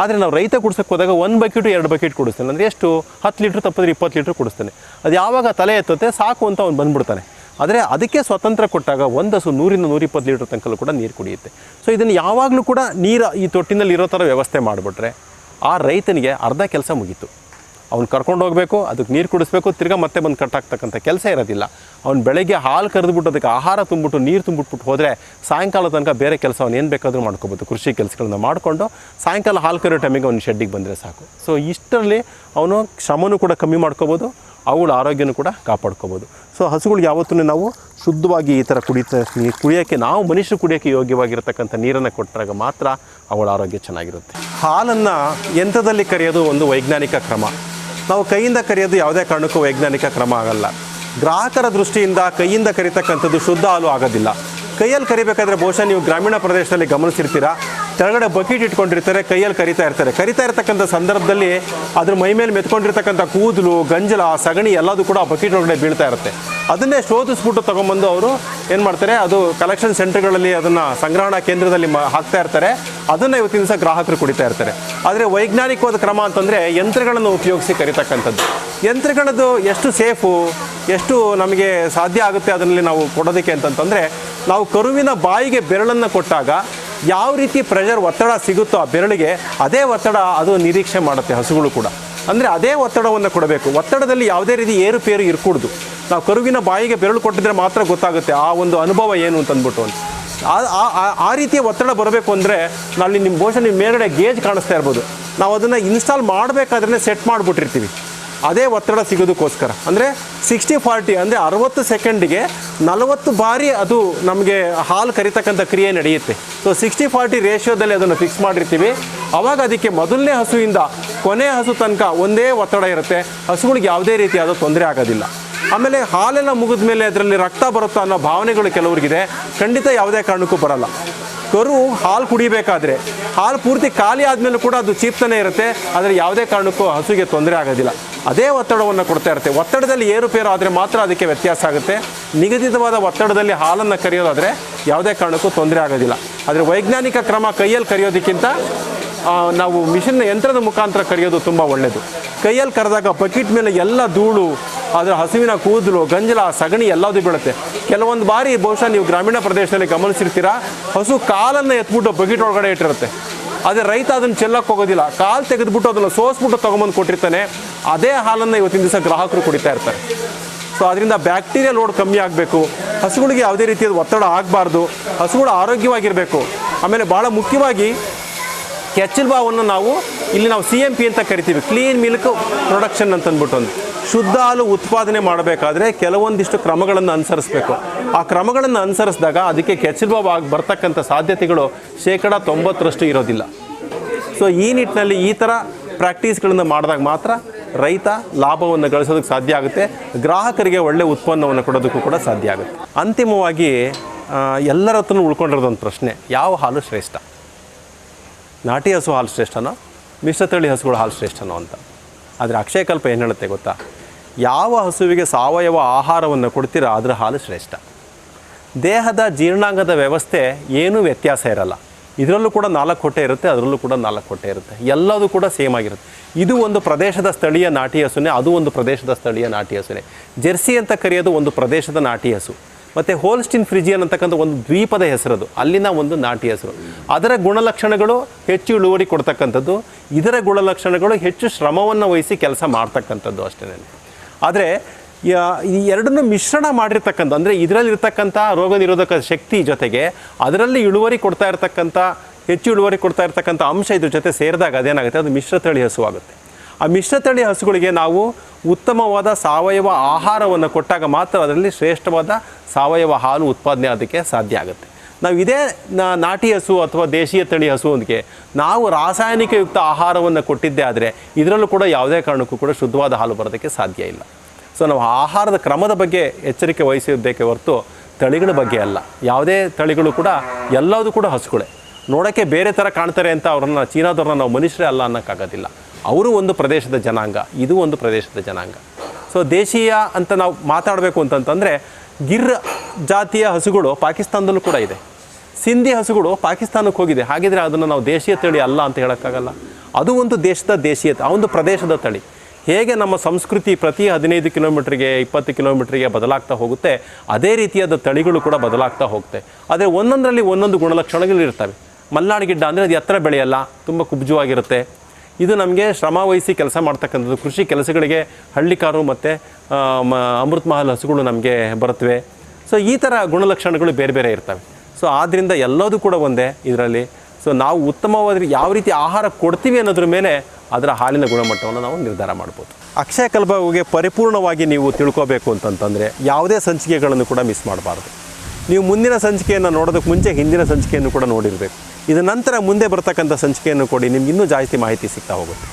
ಆದರೆ ನಾವು ರೈತ ಕುಡ್ಸೋಕ್ಕೆ ಹೋದಾಗ ಒಂದು ಬಕೆಟು, ಎರಡು ಬಕೆಟ್ ಕುಡಿಸ್ತಾನೆ. ಅಂದರೆ ಎಷ್ಟು? ಹತ್ತು ಲೀಟ್ರ್ ತಪ್ಪಿದ್ರೆ ಇಪ್ಪತ್ತು ಲೀಟ್ರ್ ಕುಡಿಸ್ತಾನೆ. ಅದು ಯಾವಾಗ ತಲೆ ಎತ್ತುತ್ತೆ ಸಾಕು ಅಂತ ಅವ್ನು ಬಂದ್ಬಿಡ್ತಾನೆ. ಆದರೆ ಅದಕ್ಕೆ ಸ್ವತಂತ್ರ ಕೊಟ್ಟಾಗ ಒಂದು ಹಸು ನೂರಿಂದ ನೂರಿಪ್ಪತ್ತು ಲೀಟ್ರ್ ತನಕಲ್ಲೂ ಕೂಡ ನೀರು ಕುಡಿಯುತ್ತೆ. ಸೊ ಇದನ್ನು ಯಾವಾಗಲೂ ಕೂಡ ನೀರು ಈ ತೊಟ್ಟಿನಲ್ಲಿ ಇರೋ ಥರ ವ್ಯವಸ್ಥೆ ಮಾಡಿಬಿಟ್ರೆ ಆ ರೈತನಿಗೆ ಅರ್ಧ ಕೆಲಸ ಮುಗೀತು. ಅವ್ನು ಕರ್ಕೊಂಡು ಹೋಗಬೇಕು, ಅದಕ್ಕೆ ನೀರು ಕುಡಿಸ್ಬೇಕು, ತಿರ್ಗಾ ಮತ್ತೆ ಬಂದು ಕಟ್ಟಾಗ್ತಕ್ಕಂಥ ಕೆಲಸ ಇರೋದಿಲ್ಲ. ಅವ್ನು ಬೆಳಗ್ಗೆ ಹಾಲು ಕರೆದುಬಿಟ್ಟು ಅದಕ್ಕೆ ಆಹಾರ ತುಂಬಿಟ್ಟು ನೀರು ತುಂಬಿಟ್ಬಿಟ್ಟು ಹೋದರೆ ಸಾಯಂಕಾಲ ತನಕ ಬೇರೆ ಕೆಲಸ ಅವ್ನು ಏನು ಬೇಕಾದರೂ ಮಾಡ್ಕೋಬೋದು. ಕೃಷಿ ಕೆಲಸಗಳನ್ನ ಮಾಡಿಕೊಂಡು ಸಾಯಂಕಾಲ ಹಾಲು ಕರೆಯೋ ಟೈಮಿಗೆ ಅವ್ನು ಶೆಡ್ಡಿಗೆ ಬಂದರೆ ಸಾಕು. ಸೊ ಇಷ್ಟರಲ್ಲಿ ಅವನು ಶ್ರಮನೂ ಕೂಡ ಕಮ್ಮಿ ಮಾಡ್ಕೋಬೋದು ಅವುಗಳ ಆರೋಗ್ಯನೂ ಕೂಡ ಕಾಪಾಡ್ಕೋಬೋದು. ಸೊ ಹಸುಗಳು ಯಾವತ್ತೂ ನಾವು ಶುದ್ಧವಾಗಿ ಈ ಥರ ಕುಡಿತ, ಕುಡಿಯೋಕ್ಕೆ, ನಾವು ಮನುಷ್ಯರು ಕುಡಿಯೋಕ್ಕೆ ಯೋಗ್ಯವಾಗಿರ್ತಕ್ಕಂಥ ನೀರನ್ನು ಕೊಟ್ಟಾಗ ಮಾತ್ರ ಅವಳ ಆರೋಗ್ಯ ಚೆನ್ನಾಗಿರುತ್ತೆ. ಹಾಲನ್ನು ಯಂತ್ರದಲ್ಲಿ ಕರೆಯೋದು ಒಂದು ವೈಜ್ಞಾನಿಕ ಕ್ರಮ. ನಾವು ಕೈಯಿಂದ ಕರೆಯೋದು ಯಾವುದೇ ಕಾರಣಕ್ಕೂ ವೈಜ್ಞಾನಿಕ ಕ್ರಮ ಆಗಲ್ಲ. ಗ್ರಾಹಕರ ದೃಷ್ಟಿಯಿಂದ ಕೈಯಿಂದ ಕರಿತಕ್ಕಂಥದ್ದು ಶುದ್ಧ ಹಾಲು ಆಗೋದಿಲ್ಲ. ಕೈಯಲ್ಲಿ ಕರಿಬೇಕಾದ್ರೆ ಬಹುಶಃ ನೀವು ಗ್ರಾಮೀಣ ಪ್ರದೇಶದಲ್ಲಿ ಗಮನಿಸಿರ್ತೀರಾ? ಕೆಳಗಡೆ ಬಕೆಟ್ ಇಟ್ಕೊಂಡಿರ್ತಾರೆ, ಕೈಯಲ್ಲಿ ಕರಿತಾ ಇರ್ತಾರೆ. ಕರಿತಾ ಇರ್ತಕ್ಕಂಥ ಸಂದರ್ಭದಲ್ಲಿ ಅದ್ರ ಮೈ ಮೇಲೆ ಮೆತ್ಕೊಂಡಿರ್ತಕ್ಕಂಥ ಕೂದಲು, ಗಂಜಲ, ಸಗಣಿ ಎಲ್ಲದೂ ಕೂಡ ಬಕೆಟ್ ಒಳಗಡೆ ಬೀಳ್ತಾ ಇರುತ್ತೆ. ಅದನ್ನೇ ಶೋಧಿಸ್ಬಿಟ್ಟು ತೊಗೊಂಬಂದು ಅವರು ಏನು ಮಾಡ್ತಾರೆ, ಅದು ಕಲೆಕ್ಷನ್ ಸೆಂಟರ್ಗಳಲ್ಲಿ ಅದನ್ನು ಸಂಗ್ರಹಣಾ ಕೇಂದ್ರದಲ್ಲಿ ಹಾಕ್ತಾ ಇರ್ತಾರೆ. ಅದನ್ನು ಇವತ್ತಿನ ದಿವಸ ಗ್ರಾಹಕರು ಕುಡಿತಾ ಇರ್ತಾರೆ. ಆದರೆ ವೈಜ್ಞಾನಿಕವಾದ ಕ್ರಮ ಅಂತಂದರೆ ಯಂತ್ರಗಳನ್ನು ಉಪಯೋಗಿಸಿ ಕರಿತಕ್ಕಂಥದ್ದು. ಯಂತ್ರಗಳದ್ದು ಎಷ್ಟು ಸೇಫು, ಎಷ್ಟು ನಮಗೆ ಸಾಧ್ಯ ಆಗುತ್ತೆ ಅದರಲ್ಲಿ ನಾವು ಕೊಡೋದಕ್ಕೆ ಅಂತಂತಂದರೆ, ನಾವು ಕರುವಿನ ಬಾಯಿಗೆ ಬೆರಳನ್ನು ಕೊಟ್ಟಾಗ ಯಾವ ರೀತಿ ಪ್ರೆಷರ್ ಒತ್ತಡ ಸಿಗುತ್ತೋ ಆ ಬೆರಳಿಗೆ ಅದೇ ಒತ್ತಡ ಅದು ನಿರೀಕ್ಷೆ ಮಾಡುತ್ತೆ ಹಸುಗಳು ಕೂಡ. ಅಂದರೆ ಅದೇ ಒತ್ತಡವನ್ನು ಕೊಡಬೇಕು. ಒತ್ತಡದಲ್ಲಿ ಯಾವುದೇ ರೀತಿ ಏರುಪೇರು ಇರಕೂಡ್ದು. ನಾವು ಕರುವಿನ ಬಾಯಿಗೆ ಬೆರಳು ಕೊಟ್ಟಿದ್ರೆ ಮಾತ್ರ ಗೊತ್ತಾಗುತ್ತೆ ಆ ಒಂದು ಅನುಭವ ಏನು ಅಂತ. ಅಂದ್ಬಿಟ್ಟು ಅಂತ ಆ- ರೀತಿಯ ಒತ್ತಡ ಬರಬೇಕು ಅಂದರೆ ನಾಳೆ ನಿಮ್ಮ ಬಹುಶಃ ನಿಮ್ಮ ಮೇಲ್ಗಡೆ ಗೇಜ್ ಕಾಣಿಸ್ತಾ ಇರ್ಬೋದು. ನಾವು ಅದನ್ನು ಇನ್ಸ್ಟಾಲ್ ಮಾಡಬೇಕಾದ್ರೆ ಸೆಟ್ ಮಾಡಿಬಿಟ್ಟಿರ್ತೀವಿ. ಅದೇ ಒತ್ತಡ ಸಿಗೋದಕ್ಕೋಸ್ಕರ. ಅಂದರೆ ಸಿಕ್ಸ್ಟಿ ಫಾರ್ಟಿ ಅಂದರೆ ಅರವತ್ತು ಸೆಕೆಂಡಿಗೆ ನಲವತ್ತು ಬಾರಿ ಅದು ನಮಗೆ ಹಾಲು ಕರಿತಕ್ಕಂಥ ಕ್ರಿಯೆ ನಡೆಯುತ್ತೆ. ಸೊ ಸಿಕ್ಸ್ಟಿ ಫಾರ್ಟಿ ರೇಷಿಯೋದಲ್ಲಿ ಅದನ್ನು ಫಿಕ್ಸ್ ಮಾಡಿರ್ತೀವಿ. ಅವಾಗ ಅದಕ್ಕೆ ಮೊದಲನೇ ಹಸುವಿಂದ ಕೊನೆ ಹಸು ತನಕ ಒಂದೇ ಒತ್ತಡ ಇರುತ್ತೆ. ಹಸುಗಳಿಗೆ ಯಾವುದೇ ರೀತಿಯಾದ ತೊಂದರೆ ಆಗೋದಿಲ್ಲ. ಆಮೇಲೆ ಹಾಲೆಲ್ಲ ಮುಗಿದ ಮೇಲೆ ಅದರಲ್ಲಿ ರಕ್ತ ಬರುತ್ತಾ ಅನ್ನೋ ಭಾವನೆಗಳು ಕೆಲವರಿಗಿದೆ. ಖಂಡಿತ ಯಾವುದೇ ಕಾರಣಕ್ಕೂ ಬರಲ್ಲ. ಕರು ಹಾಲು ಕುಡಿಬೇಕಾದ್ರೆ. ಹಾಲು ಪೂರ್ತಿ ಖಾಲಿ ಆದಮೇಲೂ ಕೂಡ ಅದು ಚೀಪ್ತಾನೆ ಇರುತ್ತೆ. ಆದರೆ ಯಾವುದೇ ಕಾರಣಕ್ಕೂ ಹಸುಗೆ ತೊಂದರೆ ಆಗೋದಿಲ್ಲ. ಅದೇ ಒತ್ತಡವನ್ನು ಕೊಡ್ತಾ ಇರುತ್ತೆ. ಒತ್ತಡದಲ್ಲಿ ಏರುಪೇರು ಆದರೆ ಮಾತ್ರ ಅದಕ್ಕೆ ವ್ಯತ್ಯಾಸ ಆಗುತ್ತೆ. ನಿಗದಿತವಾದ ಒತ್ತಡದಲ್ಲಿ ಹಾಲನ್ನು ಕರೆಯೋದಾದರೆ ಯಾವುದೇ ಕಾರಣಕ್ಕೂ ತೊಂದರೆ ಆಗೋದಿಲ್ಲ. ಆದರೆ ವೈಜ್ಞಾನಿಕ ಕ್ರಮ ಕೈಯಲ್ಲಿ ಕರೆಯೋದಕ್ಕಿಂತ ನಾವು ಮಿಷಿನ್ನ ಯಂತ್ರದ ಮುಖಾಂತರ ಕರೆಯೋದು ತುಂಬ ಒಳ್ಳೆಯದು ಕೈಯಲ್ಲಿ ಕರೆದಾಗ ಬಕೆಟ್ ಮೇಲೆ ಎಲ್ಲ ಧೂಳು ಅದರ ಹಸುವಿನ ಕೂದಲು, ಗಂಜಲ, ಸಗಣಿ ಎಲ್ಲದೂ ಬೀಳುತ್ತೆ. ಕೆಲವೊಂದು ಬಾರಿ ಬಹುಶಃ ನೀವು ಗ್ರಾಮೀಣ ಪ್ರದೇಶದಲ್ಲಿ ಗಮನಿಸಿರ್ತೀರಾ, ಹಸು ಕಾಲನ್ನು ಎತ್ಬಿಟ್ಟು ಬಕೆಟ್ ಒಳಗಡೆ ಇಟ್ಟಿರುತ್ತೆ. ಆದರೆ ರೈತ ಅದನ್ನು ಚೆಲ್ಲಕ್ಕೆ ಹೋಗೋದಿಲ್ಲ. ಕಾಲು ತೆಗೆದುಬಿಟ್ಟು ಅದನ್ನು ಸೋಸ್ಬಿಟ್ಟು ತೊಗೊಂಬಂದು ಕೊಟ್ಟಿರ್ತಾನೆ. ಅದೇ ಹಾಲನ್ನು ಇವತ್ತಿನ ದಿವಸ ಗ್ರಾಹಕರು ಕುಡಿತಾ ಇರ್ತಾರೆ. ಸೊ ಅದರಿಂದ ಬ್ಯಾಕ್ಟೀರಿಯಾ ಲೋಡ್ ಕಮ್ಮಿ ಆಗಬೇಕು. ಹಸುಗಳಿಗೆ ಯಾವುದೇ ರೀತಿಯಾದ ಒತ್ತಡ ಆಗಬಾರ್ದು. ಹಸುಗಳು ಆರೋಗ್ಯವಾಗಿರಬೇಕು. ಆಮೇಲೆ ಭಾಳ ಮುಖ್ಯವಾಗಿ ಕೆಚ್ಚಲ್ ಬಾವನ್ನು ನಾವು ಇಲ್ಲಿ ನಾವು ಸಿ ಎಂ ಪಿ ಅಂತ ಕರಿತೀವಿ. ಕ್ಲೀನ್ ಮಿಲ್ಕ್ ಪ್ರೊಡಕ್ಷನ್ ಅಂತಂದ್ಬಿಟ್ಟು ಒಂದು. ಶುದ್ಧ ಹಾಲು ಉತ್ಪಾದನೆ ಮಾಡಬೇಕಾದ್ರೆ ಕೆಲವೊಂದಿಷ್ಟು ಕ್ರಮಗಳನ್ನು ಅನುಸರಿಸಬೇಕು. ಆ ಕ್ರಮಗಳನ್ನು ಅನುಸರಿಸಿದಾಗ ಅದಕ್ಕೆ ಕೆಚ್ಚಲ್ ಬಾವು ಆಗಿ ಬರ್ತಕ್ಕಂಥ ಸಾಧ್ಯತೆಗಳು ಶೇಕಡ ತೊಂಬತ್ತರಷ್ಟು ಇರೋದಿಲ್ಲ. ಸೊ ಈ ನಿಟ್ಟಿನಲ್ಲಿ ಈ ಥರ ಪ್ರಾಕ್ಟೀಸ್ಗಳನ್ನು ಮಾಡಿದಾಗ ಮಾತ್ರ ರೈತ ಲಾಭವನ್ನು ಗಳಿಸೋದಕ್ಕೆ ಸಾಧ್ಯ ಆಗುತ್ತೆ. ಗ್ರಾಹಕರಿಗೆ ಒಳ್ಳೆ ಉತ್ಪನ್ನವನ್ನು ಕೊಡೋದಕ್ಕೂ ಕೂಡ ಸಾಧ್ಯ ಆಗುತ್ತೆ. ಅಂತಿಮವಾಗಿ ಎಲ್ಲರ ಹತ್ರನೂ ಉಳ್ಕೊಂಡಿರೋದೊಂದು ಪ್ರಶ್ನೆ. ಯಾವ ಹಾಲು ಶ್ರೇಷ್ಠ? ನಾಟಿ ಹಸು ಹಾಲು ಶ್ರೇಷ್ಠನೋ, ಮಿಶ್ರತಳಿ ಹಸುಗಳ ಹಾಲು ಶ್ರೇಷ್ಠನೋ ಅಂತ. ಆದರೆ ಅಕ್ಷಯಕಲ್ಪ ಏನು ಹೇಳುತ್ತೆ ಗೊತ್ತಾ? ಯಾವ ಹಸುವಿಗೆ ಸಾವಯವ ಆಹಾರವನ್ನು ಕೊಡ್ತೀರೋ ಅದರ ಹಾಲು ಶ್ರೇಷ್ಠ. ದೇಹದ ಜೀರ್ಣಾಂಗದ ವ್ಯವಸ್ಥೆ ಏನೂ ವ್ಯತ್ಯಾಸ ಇರಲ್ಲ. ಇದರಲ್ಲೂ ಕೂಡ ನಾಲ್ಕು ಹೊಟ್ಟೆ ಇರುತ್ತೆ, ಅದರಲ್ಲೂ ಕೂಡ ನಾಲ್ಕು ಹೊಟ್ಟೆ ಇರುತ್ತೆ. ಎಲ್ಲದೂ ಕೂಡ ಸೇಮ್ ಆಗಿರುತ್ತೆ. ಇದು ಒಂದು ಪ್ರದೇಶದ ಸ್ಥಳೀಯ ನಾಟಿ ಹಸುನೇ, ಅದು ಒಂದು ಪ್ರದೇಶದ ಸ್ಥಳೀಯ ನಾಟಿ ಹಸುನೇ. ಜೆರ್ಸಿ ಅಂತ ಕರೆಯೋದು ಒಂದು ಪ್ರದೇಶದ ನಾಟಿ ಹಸು. ಮತ್ತು ಹೋಲ್ಸ್ಟಿನ್ ಫ್ರಿಜಿಯನ್ ಅಂತಕ್ಕಂಥ ಒಂದು ದ್ವೀಪದ ಹೆಸರದು. ಅಲ್ಲಿನ ಒಂದು ನಾಟಿ ಹೆಸರು. ಅದರ ಗುಣಲಕ್ಷಣಗಳು ಹೆಚ್ಚು ಇಳುವರಿ ಕೊಡ್ತಕ್ಕಂಥದ್ದು, ಇದರ ಗುಣಲಕ್ಷಣಗಳು ಹೆಚ್ಚು ಶ್ರಮವನ್ನು ವಹಿಸಿ ಕೆಲಸ ಮಾಡ್ತಕ್ಕಂಥದ್ದು ಅಷ್ಟೇ ಆದರೆ ಈ ಎರಡನ್ನೂ ಮಿಶ್ರಣ ಮಾಡಿರ್ತಕ್ಕಂಥ, ಅಂದರೆ ಇದರಲ್ಲಿರ್ತಕ್ಕಂಥ ರೋಗ ನಿರೋಧಕ ಶಕ್ತಿ ಜೊತೆಗೆ ಅದರಲ್ಲಿ ಇಳುವರಿ ಕೊಡ್ತಾ ಇರ್ತಕ್ಕಂಥ, ಹೆಚ್ಚು ಇಳುವರಿ ಕೊಡ್ತಾ ಇರ್ತಕ್ಕಂಥ ಅಂಶ ಇದ್ರ ಜೊತೆ ಸೇರಿದಾಗ ಅದೇನಾಗುತ್ತೆ? ಅದು ಮಿಶ್ರತಳಿ ಹಸುವಾಗುತ್ತೆ. ಆ ಮಿಶ್ರತಳಿ ಹಸುಗಳಿಗೆ ನಾವು ಉತ್ತಮವಾದ ಸಾವಯವ ಆಹಾರವನ್ನು ಕೊಟ್ಟಾಗ ಮಾತ್ರ ಅದರಲ್ಲಿ ಶ್ರೇಷ್ಠವಾದ ಸಾವಯವ ಹಾಲು ಉತ್ಪಾದನೆ ಅದಕ್ಕೆ ಸಾಧ್ಯ ಆಗುತ್ತೆ. ನಾವು ಇದೇ ನಾಟಿ ಹಸು ಅಥವಾ ದೇಶೀಯ ತಳಿ ಹಸುವಿಗೆ ನಾವು ರಾಸಾಯನಿಕಯುಕ್ತ ಆಹಾರವನ್ನು ಕೊಟ್ಟಿದ್ದೇ ಆದರೆ ಇದರಲ್ಲೂ ಕೂಡ ಯಾವುದೇ ಕಾರಣಕ್ಕೂ ಕೂಡ ಶುದ್ಧವಾದ ಹಾಲು ಬರೋದಕ್ಕೆ ಸಾಧ್ಯ ಇಲ್ಲ. ಸೊ ನಾವು ಆಹಾರದ ಕ್ರಮದ ಬಗ್ಗೆ ಎಚ್ಚರಿಕೆ ವಹಿಸಬೇಕೇ ಹೊರತು ತಳಿಗಳ ಬಗ್ಗೆ ಅಲ್ಲ. ಯಾವುದೇ ತಳಿಗಳು ಕೂಡ ಎಲ್ಲದೂ ಕೂಡ ಹಸುಗಳೇ. ನೋಡೋಕ್ಕೆ ಬೇರೆ ಥರ ಕಾಣ್ತಾರೆ ಅಂತ ಅವ್ರನ್ನ, ಚೀನಾದವ್ರನ್ನ ನಾವು ಮನುಷ್ಯರೇ ಅಲ್ಲ ಅನ್ನೋಕ್ಕಾಗೋದಿಲ್ಲ. ಅವರು ಒಂದು ಪ್ರದೇಶದ ಜನಾಂಗ, ಇದು ಒಂದು ಪ್ರದೇಶದ ಜನಾಂಗ. ಸೊ ದೇಶೀಯ ಅಂತ ನಾವು ಮಾತಾಡಬೇಕು ಅಂತಂತಂದರೆ, ಗಿರ್ ಜಾತಿಯ ಹಸುಗಳು ಪಾಕಿಸ್ತಾನದಲ್ಲೂ ಕೂಡ ಇದೆ. ಸಿಂಧಿ ಹಸುಗಳು ಪಾಕಿಸ್ತಾನಕ್ಕೆ ಹೋಗಿದೆ. ಹಾಗಿದ್ರೆ ಅದನ್ನು ನಾವು ದೇಶೀಯ ತಳಿ ಅಲ್ಲ ಅಂತ ಹೇಳೋಕ್ಕಾಗಲ್ಲ. ಅದು ಒಂದು ದೇಶದ ದೇಶೀಯತೆ, ಆ ಒಂದು ಪ್ರದೇಶದ ತಳಿ. ಹೇಗೆ ನಮ್ಮ ಸಂಸ್ಕೃತಿ ಪ್ರತಿ ಹದಿನೈದು ಕಿಲೋಮೀಟ್ರಿಗೆ, ಇಪ್ಪತ್ತು ಕಿಲೋಮೀಟ್ರಿಗೆ ಬದಲಾಗ್ತಾ ಹೋಗುತ್ತೆ, ಅದೇ ರೀತಿಯಾದ ತಳಿಗಳು ಕೂಡ ಬದಲಾಗ್ತಾ ಹೋಗುತ್ತೆ. ಆದರೆ ಒಂದೊಂದರಲ್ಲಿ ಒಂದೊಂದು ಗುಣಲಕ್ಷಣಗಳು ಇರ್ತವೆ. ಮಲ್ನಾಡು ಗಿಡ್ಡ ಅಂದರೆ ಅದು ಎತ್ತರ ಬೆಳೆಯಲ್ಲ, ತುಂಬ ಕುಬ್ಜವಾಗಿರುತ್ತೆ. ಇದು ನಮಗೆ ಶ್ರಮ ವಹಿಸಿ ಕೆಲಸ ಮಾಡ್ತಕ್ಕಂಥದ್ದು. ಕೃಷಿ ಕೆಲಸಗಳಿಗೆ ಹಳ್ಳಿಕಾರು ಮತ್ತು ಅಮೃತ ಮಹಲ್ ಹಸುಗಳು ನಮಗೆ ಬರುತ್ತವೆ ಸೊ ಈ ಥರ ಗುಣಲಕ್ಷಣಗಳು ಬೇರೆ ಬೇರೆ ಇರ್ತವೆ. ಸೊ ಆದ್ದರಿಂದ ಎಲ್ಲದೂ ಕೂಡ ಒಂದೇ ಇದರಲ್ಲಿ. ಸೊ ನಾವು ಉತ್ತಮವಾದ ಯಾವ ರೀತಿ ಆಹಾರ ಕೊಡ್ತೀವಿ ಅನ್ನೋದ್ರ ಮೇಲೆ ಅದರ ಹಾಲಿನ ಗುಣಮಟ್ಟವನ್ನು ನಾವು ನಿರ್ಧಾರ ಮಾಡ್ಬೋದು. ಅಕ್ಷಯ ಕಲ್ಪಗೆ ಪರಿಪೂರ್ಣವಾಗಿ ನೀವು ತಿಳ್ಕೋಬೇಕು ಅಂತಂತಂದರೆ ಯಾವುದೇ ಸಂಚಿಕೆಗಳನ್ನು ಕೂಡ ಮಿಸ್ ಮಾಡಬಾರ್ದು. ನೀವು ಮುಂದಿನ ಸಂಚಿಕೆಯನ್ನು ನೋಡೋದಕ್ಕೆ ಮುಂಚೆ ಹಿಂದಿನ ಸಂಚಿಕೆಯನ್ನು ಕೂಡ ನೋಡಿರಬೇಕು. ಇದರ ನಂತರ ಮುಂದೆ ಬರ್ತಕ್ಕಂಥ ಸಂಚಿಕೆಯನ್ನು ಕೊಡಿ ನಿಮ್ಗೆ ಇನ್ನೂ ಜಾಸ್ತಿ ಮಾಹಿತಿ ಸಿಗ್ತಾ ಹೋಗುತ್ತೆ.